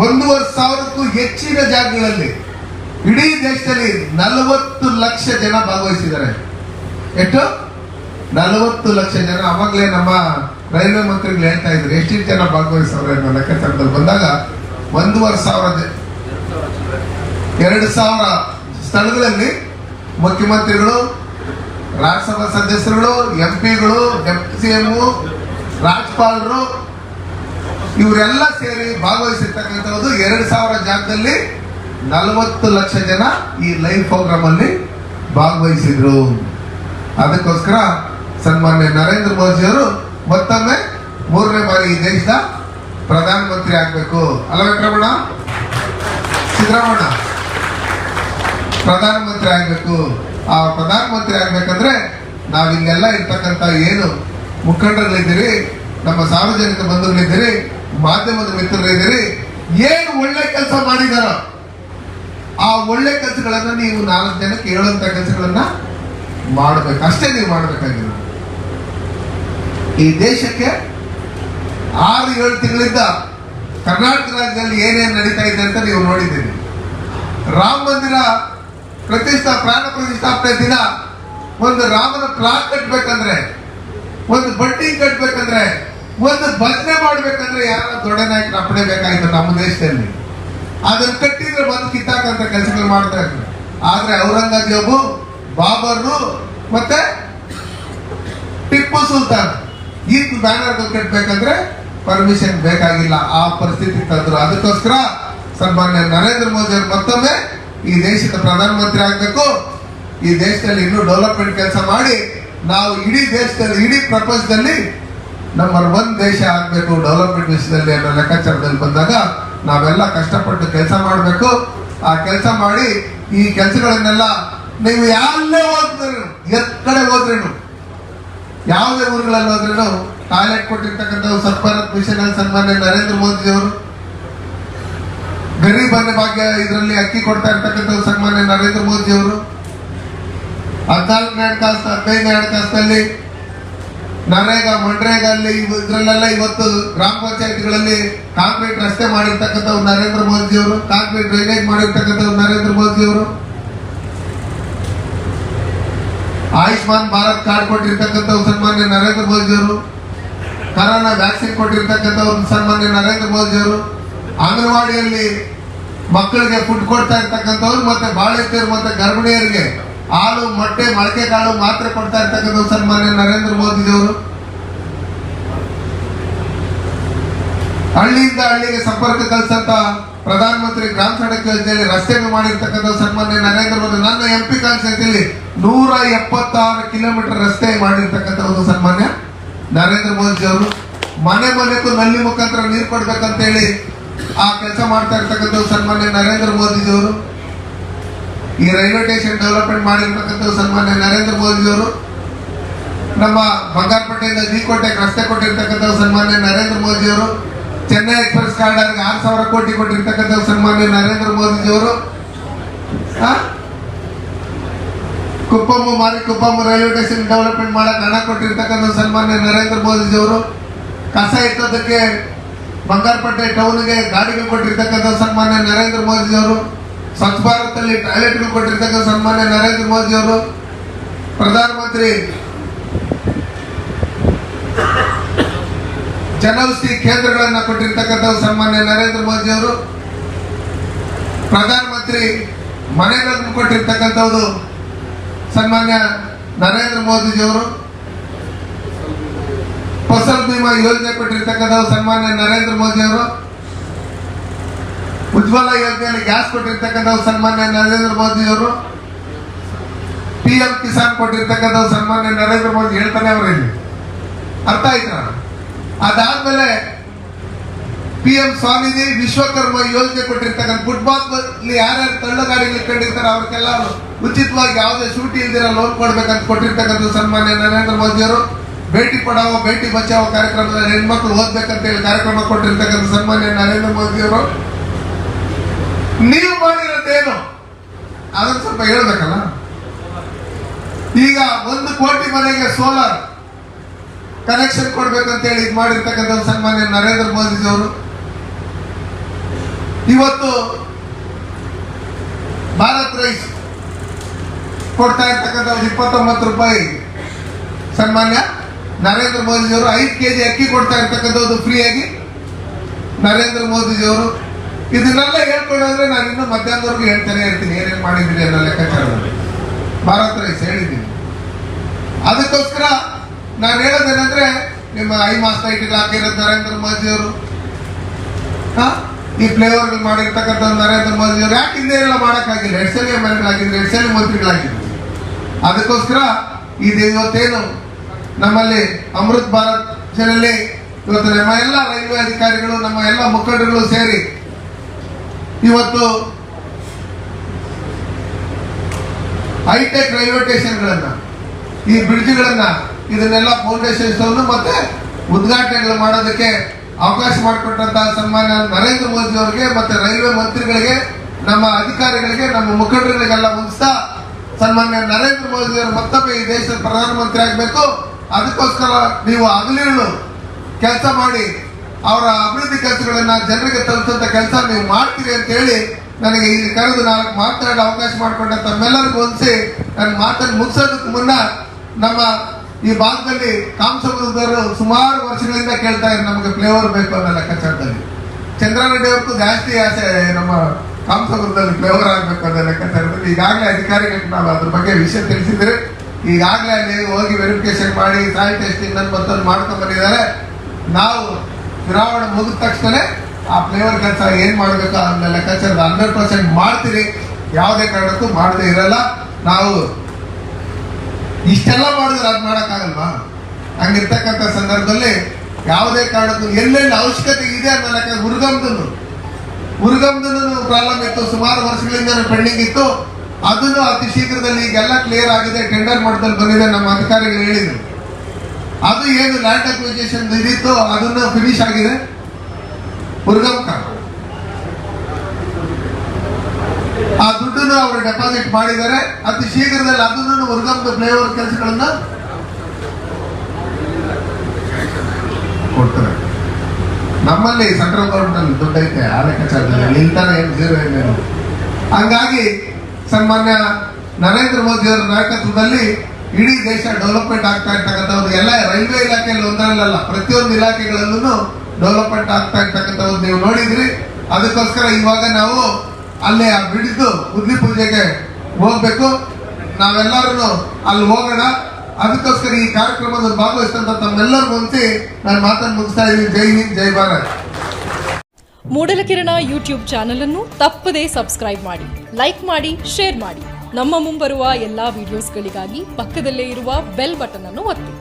ಒಂದೂವರೆ ಸಾವಿರಕ್ಕೂ ಹೆಚ್ಚಿನ ಜಾಗಗಳಲ್ಲಿ ಇಡೀ ದೇಶದಲ್ಲಿ ನಲವತ್ತು ಲಕ್ಷ ಜನ ಭಾಗವಹಿಸಿದ್ದಾರೆ. ಎಷ್ಟು? ನಲವತ್ತು ಲಕ್ಷ ಜನ. ಅವಾಗಲೇ ನಮ್ಮ ರೈಲ್ವೆ ಮಂತ್ರಿಗಳು ಹೇಳ್ತಾ ಇದ್ರು ಎಷ್ಟಿಷ್ಟು ಜನ ಭಾಗವಹಿಸ್ತಾರೆ ಅನ್ನೋ ಲೆಕ್ಕಾಚಾರದಲ್ಲಿ ಬಂದಾಗ ಒಂದೂವರೆ ಸಾವಿರ ಎರಡು ಸಾವಿರ ಸ್ಥಳಗಳಲ್ಲಿ ಮುಖ್ಯಮಂತ್ರಿಗಳು, ರಾಜ್ಯಸಭಾ ಸದಸ್ಯರುಗಳು ಎಂ ಪಿಗಳು ಡೆಪ್ಟಿ ಸಿ ಎಂ ರಾಜ್ಯಪಾಲರು, ಇವರೆಲ್ಲ ಸೇರಿ ಭಾಗವಹಿಸಿರ್ತಕ್ಕಂಥದ್ದು ಎರಡು ಸಾವಿರ ಜಾಗದಲ್ಲಿ ನಲವತ್ತು ಲಕ್ಷ ಜನ ಈ ಲೈವ್ ಪ್ರೋಗ್ರಾಮ್ ಅಲ್ಲಿ ಭಾಗವಹಿಸಿದ್ರು. ಅದಕ್ಕೋಸ್ಕರ ಸನ್ಮಾನ್ಯ ನರೇಂದ್ರ ಮೋದಿ ಅವರು ಮತ್ತೊಮ್ಮೆ ಮೂರನೇ ಬಾರಿ ಈ ದೇಶದ ಪ್ರಧಾನಮಂತ್ರಿ ಆಗ್ಬೇಕು. ಅಲ್ಲ ವೆಂಕಟರಮಣ? ಸಿದ್ದರಾಮಣ್ಣ ಪ್ರಧಾನಮಂತ್ರಿ ಆಗ್ಬೇಕು. ಆ ಪ್ರಧಾನಮಂತ್ರಿ ಆಗ್ಬೇಕಂದ್ರೆ ನಾವ್ ಇಲ್ಲೆಲ್ಲ ಇರ್ತಕ್ಕಂಥ ಏನು ಮುಖಂಡರಲ್ಲಿದ್ದೀರಿ, ನಮ್ಮ ಸಾರ್ವಜನಿಕ ಬಂಧುಗಳಿದ್ದೀರಿ, ಮಾಧ್ಯಮದ ಮಿತ್ರರಿದ್ದೀರಿ, ಏನು ಒಳ್ಳೆ ಕೆಲಸ ಮಾಡಿದಾರ ಆ ಒಳ್ಳೆ ಕೆಲಸಗಳನ್ನ ನೀವು ನಾಲ್ಕು ಜನಕ್ಕೆ ಹೇಳುವಂತ ಕೆಲಸಗಳನ್ನ ಮಾಡಬೇಕು. ಅಷ್ಟೇ ನೀವು ಮಾಡಬೇಕಾಗಿರೋದು. ಈ ದೇಶಕ್ಕೆ ಆರು ಏಳು ತಿಂಗಳಿಂದ ಕರ್ನಾಟಕ ರಾಜ್ಯದಲ್ಲಿ ಏನೇನು ನಡೀತಾ ಇದೆ ಅಂತ ನೀವು ನೋಡಿದ್ದೀರಿ. ರಾಮ ಮಂದಿರ ಪ್ರತಿಷ್ಠಾ, ಪ್ರಾಣ ಪ್ರತಿಷ್ಠಾಪನೆ ದಿನ ಒಂದು ರಾಮನ ಪ್ಲಾಟ್ ಕಟ್ಬೇಕಂದ್ರೆ, ಒಂದು ಬಡ್ಡಿ ಕಟ್ಬೇಕಂದ್ರೆ, ಒಂದು ಭಜನೆ ಮಾಡ್ಬೇಕಂದ್ರೆ ಯಾರ ದೊಡ್ಡ ನಾಯಕರು ಅಪ್ಪಣೆ ಬೇಕಾಯ್ತು ನಮ್ಮ ದೇಶದಲ್ಲಿ. ಅದನ್ನು ಕಟ್ಟಿದ್ರೆ ಬಂದು ಕಿತ್ತಾಕಂತ ಕೆಲಸಗಳು ಮಾಡ್ತಾ ಇದ್ರು. ಆದ್ರೆ ಔರಂಗಜೇಬು ಬಾಬರು ಮತ್ತೆ ಟಿಪ್ಪು ಸುಲ್ತಾನ್. ಈ ಬ್ಯಾನರ್ ಕಟ್ಟಬೇಕಂದ್ರೆ ಪರ್ಮಿಷನ್ ಬೇಕಾಗಿಲ್ಲ. ಆ ಪರಿಸ್ಥಿತಿ ತಂದ್ರು. ಅದಕ್ಕೋಸ್ಕರ ಸನ್ಮಾನ್ಯ ನರೇಂದ್ರ ಮೋದಿ ಅವರು ಮತ್ತೊಮ್ಮೆ ಈ ದೇಶದ ಪ್ರಧಾನಮಂತ್ರಿ ಆಗಬೇಕು. ಈ ದೇಶದಲ್ಲಿ ಇನ್ನೂ ಡೆವಲಪ್ಮೆಂಟ್ ಕೆಲಸ ಮಾಡಿ ನಾವು ಇಡೀ ದೇಶದಲ್ಲಿ, ಇಡೀ ಪ್ರಪಂಚದಲ್ಲಿ ನಂಬರ್ ಒನ್ ದೇಶ ಆಗ್ಬೇಕು ಡೆವಲಪ್ಮೆಂಟ್ ವಿಷಯದಲ್ಲಿ ಅನ್ನೋ ಲೆಕ್ಕಾಚಾರದಲ್ಲಿ ಬಂದಾಗ ನಾವೆಲ್ಲ ಕಷ್ಟಪಟ್ಟು ಕೆಲಸ ಮಾಡಬೇಕು. ಆ ಕೆಲಸ ಮಾಡಿ ಈ ಕೆಲಸಗಳನ್ನೆಲ್ಲ ನೀವು ಯಾರಲ್ಲೇ ಹೋದ್ರೇನು ಎತ್ ಕಡೆ ಹೋದ್ರೇನು? ಯಾವುದೇ ಊರುಗಳಲ್ಲಿ ಹೋದ್ರೂ ಟಾಯ್ಲೆಟ್ ಕೊಟ್ಟಿರ್ತಕ್ಕಂಥ ಸ್ವಚ್ಛ ಭಾರತ್ ಮಿಷನ್ ಅಲ್ಲಿ ಸನ್ಮಾನ್ಯ ನರೇಂದ್ರ ಮೋದಿ ಅವರು ಗರೀಬ್ ಅನ್ನ ಭಾಗ್ಯ ಇದರಲ್ಲಿ ಅಕ್ಕಿ ಕೊಡ್ತಾ ಇರ್ತಕ್ಕಂಥ ಸನ್ಮಾನ್ಯ ನರೇಂದ್ರ ಮೋದಿ ಅವರು. ಹದಿನಾಲ್ಕನೇ ಹಣಕಾಸು, ಹದಿನೈದನೇ ಹಣಕಾಸಿನಲ್ಲಿ ನರೇಗಾ ಮನ್ರೇಗಾ ಅಲ್ಲಿ ಇದ್ರಲ್ಲೆಲ್ಲ ಇವತ್ತು ಗ್ರಾಮ ಪಂಚಾಯತ್ಗಳಲ್ಲಿ ಕಾಂಕ್ರೀಟ್ ರಸ್ತೆ ಮಾಡಿರ್ತಕ್ಕಂಥವ್ರು ನರೇಂದ್ರ ಮೋದಿ ಅವರು, ಕಾಂಕ್ರೀಟ್ ಡ್ರೈನೇಜ್ ಮಾಡಿರ್ತಕ್ಕಂಥವ್ರು ನರೇಂದ್ರ ಮೋದಿ ಅವರು. ಆಯುಷ್ಮಾನ್ ಭಾರತ್ ಕಾರ್ಡ್ ಕೊಟ್ಟಿರ್ತಕ್ಕಂಥವ್ರು ಸನ್ಮಾನ್ಯ ನರೇಂದ್ರ ಮೋದಿಯವರು ಕರೋನಾ ವ್ಯಾಕ್ಸಿನ್ ಕೊಟ್ಟಿರ್ತಕ್ಕಂಥವ್ರು ಸನ್ಮಾನ್ಯ ನರೇಂದ್ರ ಮೋದಿಯವರು ಅಂಗನವಾಡಿಯಲ್ಲಿ ಮಕ್ಕಳಿಗೆ ಫುಡ್ ಕೊಡ್ತಾ ಇರ್ತಕ್ಕಂಥವ್ರು ಮತ್ತೆ ಬಾಳಿಕೆಯರು ಮತ್ತೆ ಗರ್ಭಿಣಿಯರಿಗೆ ಹಾಲು, ಮೊಟ್ಟೆ ಮೊಳಕೆ ಕಾಳು ಮಾತ್ರ ಕೊಡ್ತಾ ಇರ್ತಕ್ಕಂಥ ಸನ್ಮಾನ್ಯ ನರೇಂದ್ರ ಮೋದಿ ಅವರು. ಹಳ್ಳಿಯಿಂದ ಹಳ್ಳಿಗೆ ಸಂಪರ್ಕ ಕಲ್ಸಂತ ಪ್ರಧಾನಮಂತ್ರಿ ಗ್ರಾಮ ಸಡಕ್ ಯೋಜನೆಯಲ್ಲಿ ರಸ್ತೆ ಮಾಡಿರ್ತಕ್ಕಂಥ ಸನ್ಮಾನ್ಯ ನರೇಂದ್ರ ಮೋದಿ, ನನ್ನ ಎಂ ಪಿ ಕಾನ್ಸ್ಟಿಟ್ಯೂನ್ಸಿಯಲ್ಲಿ ನೂರ ಎಪ್ಪತ್ತಾರು ಕಿಲೋಮೀಟರ್ ರಸ್ತೆ ಮಾಡಿರ್ತಕ್ಕಂಥ ಒಂದು ಸನ್ಮಾನ್ಯ ನರೇಂದ್ರ ಮೋದಿ ಅವರು. ಮನೆ ಮನೆಗೂ ನಲ್ಲಿ ಮುಖಾಂತರ ನೀರು ಕೊಡ್ಬೇಕಂತ ಹೇಳಿ ಆ ಕೆಲಸ ಮಾಡ್ತಾ ಇರ್ತಕ್ಕಂಥ ಸನ್ಮಾನ್ಯ ನರೇಂದ್ರ ಮೋದಿ ಅವರು. ಈ ರೈಲ್ವೆ ಸ್ಟೇಷನ್ ಡೆವಲಪ್ಮೆಂಟ್ ಮಾಡಿರ್ತಕ್ಕಂಥ ಸನ್ಮಾನ್ಯ ನರೇಂದ್ರ ಮೋದಿ ಅವರು. ನಮ್ಮ ಬಂಗಾರಪೇಟೆಯಿಂದ ಜೀಕೋಟೆಗೆ ರಸ್ತೆ ಕೊಟ್ಟಿರ್ತಕ್ಕಂಥ ಸನ್ಮಾನ್ಯ ನರೇಂದ್ರ ಮೋದಿ ಅವರು. ಚೆನ್ನೈ ಎಕ್ಸ್ಪ್ರೆಸ್ ಕಾರಿಡಾರ್ಗೆ ಆರು ಸಾವಿರ ಕೋಟಿ ಕೊಟ್ಟಿರ್ತಕ್ಕಂಥ ಸನ್ಮಾನ್ಯ ನರೇಂದ್ರ ಮೋದಿ ಅವರು ಕುಪ್ಪಮ್ಮ ಮಾರಿ ಕುಪ್ಪಮ್ಮ ರೈಲ್ವೆ ಸ್ಟೇಷನ್ ಡೆವಲಪ್ಮೆಂಟ್ ಮಾಡಕ್ ಹಣ ಕೊಟ್ಟಿರ್ತಕ್ಕಂಥ ಸನ್ಮಾನ್ಯ ನರೇಂದ್ರ ಮೋದಿ ಅವರು ಕಸ ಇಟ್ಟೋದಕ್ಕೆ ಬಂಗಾರಪೇಟೆ ಟೌನ್ಗೆ ಗಾಡಿಗಳು ಕೊಟ್ಟಿರ್ತಕ್ಕಂಥ ಸನ್ಮಾನ್ಯ ನರೇಂದ್ರ ಮೋದಿ ಅವರು ಸ್ವಚ್ಛ ಭಾರತದಲ್ಲಿ ಟಾಯ್ಲೆಟ್ಗಳು ಕೊಟ್ಟಿರ್ತಕ್ಕಂಥ ಸನ್ಮಾನ್ಯ ನರೇಂದ್ರ ಮೋದಿ ಅವರು ಪ್ರಧಾನಮಂತ್ರಿ ಜನೌಷಧಿ ಕೇಂದ್ರಗಳನ್ನ ಕೊಟ್ಟಿರ್ತಕ್ಕಂಥ ಸನ್ಮಾನ್ಯ ನರೇಂದ್ರ ಮೋದಿ ಅವರು. ಪ್ರಧಾನಮಂತ್ರಿ ಮನೆಗಳನ್ನು ಕೊಟ್ಟಿರ್ತಕ್ಕಂಥವ್ರು ಸನ್ಮಾನ್ಯ ನರೇಂದ್ರ ಮೋದಿಜಿಯವರು ಫಸಲ್ ಭೀಮಾ ಯೋಜನೆ ಕೊಟ್ಟಿರ್ತಕ್ಕಂಥ ಸನ್ಮಾನ್ಯ ನರೇಂದ್ರ ಮೋದಿ ಅವರು ಉಜ್ವಲ ಯೋಜನೆಯಲ್ಲಿ ಗ್ಯಾಸ್ ಕೊಟ್ಟಿರ್ತಕ್ಕಂಥ ಸನ್ಮಾನ್ಯ ನರೇಂದ್ರ ಮೋದಿ ಅವರು ಪಿ ಎಂ ಕಿಸಾನ್ ಕೊಟ್ಟಿರ್ತಕ್ಕಂಥ ಸನ್ಮಾನ್ಯ ನರೇಂದ್ರ ಮೋದಿ ಹೇಳ್ತಾನೆ ಅವರು ಇಲ್ಲಿ. ಅರ್ಥ ಆಯ್ತಾ? ಅದಾದ್ಮೇಲೆ ಪಿ ಎಂ ಸ್ವಾಮೀಜಿ ವಿಶ್ವಕರ್ಮ ಯೋಜನೆ ಕೊಟ್ಟಿರ್ತಕ್ಕಂಥ ಫುಟ್ಬಾಲ್ ಅಲ್ಲಿ ಯಾರ್ಯಾರು ತಳ್ಳು ಕಂಡಿರ್ತಾರೆ ಅವ್ರಿಗೆಲ್ಲ ಉಚಿತವಾಗಿ ಯಾವುದೇ ಶೂಟಿ ಇಲ್ದಿರ ಲೋನ್ ಕೊಡ್ಬೇಕಂತ ಕೊಟ್ಟಿರ್ತಕ್ಕಂಥ ಸನ್ಮಾನ್ಯ ನರೇಂದ್ರ ಮೋದಿಯವರು. ಭೇಟಿ ಪಡಾವೋ ಭೇಟಿ ಬಚಾವೋ ಕಾರ್ಯಕ್ರಮದಲ್ಲಿ ಹೆಣ್ಮಕ್ಳು ಓದ್ಬೇಕಂತ ಹೇಳಿ ಕಾರ್ಯಕ್ರಮ ಕೊಟ್ಟಿರ್ತಕ್ಕಂಥ ಸನ್ಮಾನ್ಯ ನರೇಂದ್ರ ಮೋದಿಯವರು. ನೀವು ಮಾಡಿರೋದೇನು? ಅದನ್ನು ಸ್ವಲ್ಪ ಹೇಳ್ಬೇಕಲ್ಲ? ಈಗ ಒಂದು ಕೋಟಿ ಮನೆಗೆ ಸೋಲಾರ್ ಕನೆಕ್ಷನ್ ಕೊಡ್ಬೇಕಂತ ಹೇಳಿ ಇದು ಮಾಡಿರ್ತಕ್ಕಂಥ ಸನ್ಮಾನ್ಯ ನರೇಂದ್ರ ಮೋದಿಜಿ ಅವರು. ಇವತ್ತು ಭಾರತ್ ರೈಸ್ ಕೊಡ್ತಾ ಇರ್ತಕ್ಕಂಥ ಇಪ್ಪತ್ತೊಂಬತ್ತು ರೂಪಾಯಿ ಸನ್ಮಾನ್ಯ ನರೇಂದ್ರ ಮೋದಿಜಿ ಅವರು ಐದು ಕೆಜಿ ಅಕ್ಕಿ ಕೊಡ್ತಾ ಇರ್ತಕ್ಕಂಥದ್ದು ಫ್ರೀಯಾಗಿ ನರೇಂದ್ರ ಮೋದಿಜಿ ಅವರು. ಇದನ್ನೆಲ್ಲ ಹೇಳ್ಕೊಂಡ್ರೆ ನಾನು ಇನ್ನೂ ಮಧ್ಯಾಹ್ನದವರೆಗೂ ಹೇಳ್ತಾನೆ ಇರ್ತೀನಿ. ಏನೇನು ಮಾಡಿದ್ದೀನಿ ಅನ್ನೋ ಲೆಕ್ಕಾಚಾರದಲ್ಲಿ. ಭಾರತ್ ರೈಸ್ ಹೇಳಿದ್ದೀನಿ. ಅದಕ್ಕೋಸ್ಕರ ನಾನು ಹೇಳೋದೇನಂದ್ರೆ, ನಿಮ್ಮ ಐ ಮಾಸ್ತ ಇಟ್ಟಿಗೆ ಹಾಕಿರೋ ನರೇಂದ್ರ ಮೋದಿ ಅವರು. ಈ ಫ್ಲೇವರ್ ಮಾಡಿರ್ತಕ್ಕಂಥ ನರೇಂದ್ರ ಮೋದಿ ಅವರು ಯಾಕೆ ಹಿಂದೆ ಎಲ್ಲ ಮಾಡೋಕ್ಕಾಗಿಲ್ಲ? ಎರಡು ಸಲ ಎಂ ಎಲ್ಗಳಾಗಿದ್ರು ಎರಡು ಸಲ ಮಂತ್ರಿಗಳಾಗಿದ್ರು ಅದಕ್ಕೋಸ್ಕರ ಇದು ಇವತ್ತೇನು ನಮ್ಮಲ್ಲಿ ಅಮೃತ್ ಭಾರತ್ನಲ್ಲಿ ಇವತ್ತು ನಮ್ಮ ಎಲ್ಲ ರೈಲ್ವೆ ಅಧಿಕಾರಿಗಳು, ನಮ್ಮ ಎಲ್ಲ ಮುಖಂಡರುಗಳು ಸೇರಿ ಇವತ್ತು ಹೈಟೆಕ್ ರೈಲ್ವೆ ಸ್ಟೇಷನ್ಗಳನ್ನು, ಈ ಬ್ರಿಡ್ಜ್ಗಳನ್ನ ಇದನ್ನೆಲ್ಲ ಫೌಂಡೇಶನ್ ಮತ್ತೆ ಉದ್ಘಾಟನೆಗಳು ಮಾಡೋದಕ್ಕೆ ಅವಕಾಶ ಮಾಡಿಕೊಟ್ಟಂತಹ ಸನ್ಮಾನ್ಯ ನರೇಂದ್ರ ಮೋದಿ ಅವರಿಗೆ ಮತ್ತೆ ರೈಲ್ವೆ ಮಂತ್ರಿಗಳಿಗೆ, ನಮ್ಮ ಅಧಿಕಾರಿಗಳಿಗೆ, ನಮ್ಮ ಮುಖಂಡರುಗಳಿಗೆಲ್ಲ ಮುಗಿಸ್ತಾ ಸನ್ಮಾನ್ಯ ನರೇಂದ್ರ ಮೋದಿ ಅವರು ಮತ್ತೊಮ್ಮೆ ಈ ದೇಶದ ಪ್ರಧಾನಮಂತ್ರಿ ಆಗಬೇಕು. ಅದಕ್ಕೋಸ್ಕರ ನೀವು ಹಗಲಿರುಳು ಕೆಲಸ ಮಾಡಿ. ಅವರ ಅಭಿವೃದ್ಧಿ ಕೆಲಸಗಳನ್ನ ಜನರಿಗೆ ತಲುಪಿಸಂತ ಕೆಲಸ ನೀವು ಮಾಡ್ತೀರಿ ಅಂತ ಹೇಳಿ ನನಗೆ ಇಲ್ಲಿ ಕರೆದು ನಾಲ್ಕು ಮಾತನಾಡೋ ಅವಕಾಶ ಮಾಡಿಕೊಂಡ ತಮ್ಮೆಲ್ಲರಿಗೂ ಹೊಂದಿಸಿ ನನ್ನ ಮಾತನ್ನು ಮುಗಿಸೋದಕ್ಕೆ ಮುನ್ನ ನಮ್ಮ ಈ ಭಾಗದಲ್ಲಿ ಕಾಮಸಮುದ್ರದವರು ಸುಮಾರು ವರ್ಷಗಳಿಂದ ಕೇಳ್ತಾ ಇದ್ದಾರೆ ನಮಗೆ ಫ್ಲೇವರ್ ಬೇಕು ಅನ್ನೋ ಲೆಕ್ಕಾಚಾರದಲ್ಲಿ. ಚಂದ್ರಾರೆಡ್ಡಿ ಅವ್ರಿಗೂ ಜಾಸ್ತಿ ಆಸೆ ನಮ್ಮ ಕಾಮಸಮುದ್ರದಲ್ಲಿ ಫ್ಲೇವರ್ ಆಗಬೇಕು ಅನ್ನೋ ಲೆಕ್ಕಾಚಾರದಲ್ಲಿ ಈಗಾಗಲೇ ಅಧಿಕಾರಿಗಳಿಗೆ ನಾವು ಅದ್ರ ಬಗ್ಗೆ ವಿಷಯ ತಿಳಿಸಿದ್ರೆ. ಈಗಾಗಲೇ ಅಲ್ಲಿ ಹೋಗಿ ವೆರಿಫಿಕೇಶನ್ ಮಾಡಿ ಸಾಯಿ ಟೆಸ್ಟಿಂಗ್ ಮತ್ತೊಂದು ಮಾಡ್ಕೊಂಡು ಬಂದಿದ್ದಾರೆ. ನಾವು ಚುನಾವಣೆ ಮುಗಿದ ತಕ್ಷಣ ಆ ಫ್ಲೇವರ್ ಕೆಲಸ ಏನು ಮಾಡಬೇಕು ಅನ್ನೋ ಲೆಕ್ಕಾಚಾರದ ಹಂಡ್ರೆಡ್ ಪರ್ಸೆಂಟ್ ಮಾಡ್ತೀರಿ. ಯಾವುದೇ ಕಾರಣಕ್ಕೂ ಮಾಡದೇ ಇರಲ್ಲ. ನಾವು ಇಷ್ಟೆಲ್ಲ ಮಾಡಿದ್ರೆ ಅದು ಮಾಡೋಕ್ಕಾಗಲ್ವಾ? ಹಂಗಿರ್ತಕ್ಕಂಥ ಸಂದರ್ಭದಲ್ಲಿ ಯಾವುದೇ ಕಾರಣಕ್ಕೂ ಎಲ್ಲೆಲ್ಲಿ ಅವಶ್ಯಕತೆ ಇದೆ ಅನ್ನೋಕ್ಕೆ ಹುರ್ಗಮ್ದನು. ಹುರ್ಗಮ್ದನು ಪ್ರಾಬ್ಲಮ್ ಇತ್ತು, ಸುಮಾರು ವರ್ಷಗಳಿಂದ ಪೆಂಡಿಂಗ್ ಇತ್ತು. ಅದನ್ನು ಅತಿ ಶೀಘ್ರದಲ್ಲಿ ಈಗೆಲ್ಲ ಕ್ಲಿಯರ್ ಆಗಿದೆ ಟೆಂಡರ್ ಮಟ್ಟದಲ್ಲಿ ಬಂದಿದೆ ನಮ್ಮ ಅಧಿಕಾರಿಗಳು ಹೇಳಿದರು. ಅದು ಏನು ಲ್ಯಾಂಡ್ ಅಕ್ವಿಜೇಷನ್ ಇದಿತ್ತು ಅದನ್ನು ಫಿನಿಶ್ ಆಗಿದೆ. ಹುರ್ಗಮ್ಕ ಆ ದುಡ್ಡನ್ನು ಅವರು ಡೆಪಾಸಿಟ್ ಮಾಡಿದ್ದಾರೆ. ಅತಿ ಶೀಘ್ರದಲ್ಲಿ ಅದನ್ನು ಹುರ್ಗಮ್ದ ಫ್ಲೇವರ್ ಕೆಲಸಗಳನ್ನ ಕೊಡ್ತಾರೆ. ನಮ್ಮಲ್ಲಿ ಸೆಂಟ್ರಲ್ ಗೌರ್ಮೆಂಟ್ ಅಲ್ಲಿ ದುಡ್ಡು ಐತೆ, ಆ ಲೆಕ್ಕಾಚಾರದಲ್ಲಿ ನಿಲ್ತಾನೆ ಏನು ಜೀರೋ ಏನೇನು ಹಂಗಾಗಿ ಸನ್ಮಾನ್ಯ ನರೇಂದ್ರ ಮೋದಿ ಅವರ ನಾಯಕತ್ವದಲ್ಲಿ ಇಡೀ ದೇಶ ಡೆವಲಪ್ಮೆಂಟ್ ಆಗ್ತಾ ಇರ್ತಕ್ಕಂಥ ಒಂದು ಎಲ್ಲ ರೈಲ್ವೆ ಇಲಾಖೆಯಲ್ಲಿ ಒಂದರಲ್ಲ ಪ್ರತಿಯೊಂದು ಇಲಾಖೆಗಳಲ್ಲೂ ಡೆವಲಪ್ಮೆಂಟ್ ಆಗ್ತಾ ಇರ್ತಕ್ಕಂಥ ಒಂದು ನೀವು ನೋಡಿದ್ರಿ. ಅದಕ್ಕೋಸ್ಕರ ಇವಾಗ ನಾವು ಅಲ್ಲಿ ಬಿಡಿದು ಉದ್ಲಿ ಪೂಜೆಗೆ ಹೋಗ್ಬೇಕು. ನಾವೆಲ್ಲರೂ ಅಲ್ಲಿ ಹೋಗೋಣ. ಅದಕ್ಕೋಸ್ಕರ ಈ ಕಾರ್ಯಕ್ರಮದಲ್ಲಿ ಭಾಗವಹಿಸಿದಂತ ತಮ್ಮೆಲ್ಲರೂ ಮುಂಚೆ ನಾನು ಮಾತನ್ನು ಮುಗಿಸ್ತಾ ಇದ್ದೀನಿ. ಜೈ ಹಿಂದ್, ಜೈ ಭಾರತ್. ಮೂಡಲಕಿರಣ ಯೂಟ್ಯೂಬ್ ಚಾನಲ್ ಅನ್ನು ತಪ್ಪದೇ ಸಬ್ಸ್ಕ್ರೈಬ್ ಮಾಡಿ, ಲೈಕ್ ಮಾಡಿ, ಶೇರ್ ಮಾಡಿ. ನಮ್ಮ ಮುಂಬರುವ ಎಲ್ಲಾ ವಿಡಿಯೋಸ್ಗಳಿಗಾಗಿ ಪಕ್ಕದಲ್ಲೇ ಇರುವ ಬೆಲ್ ಬಟನ್ ಅನ್ನು ಒತ್ತಿ.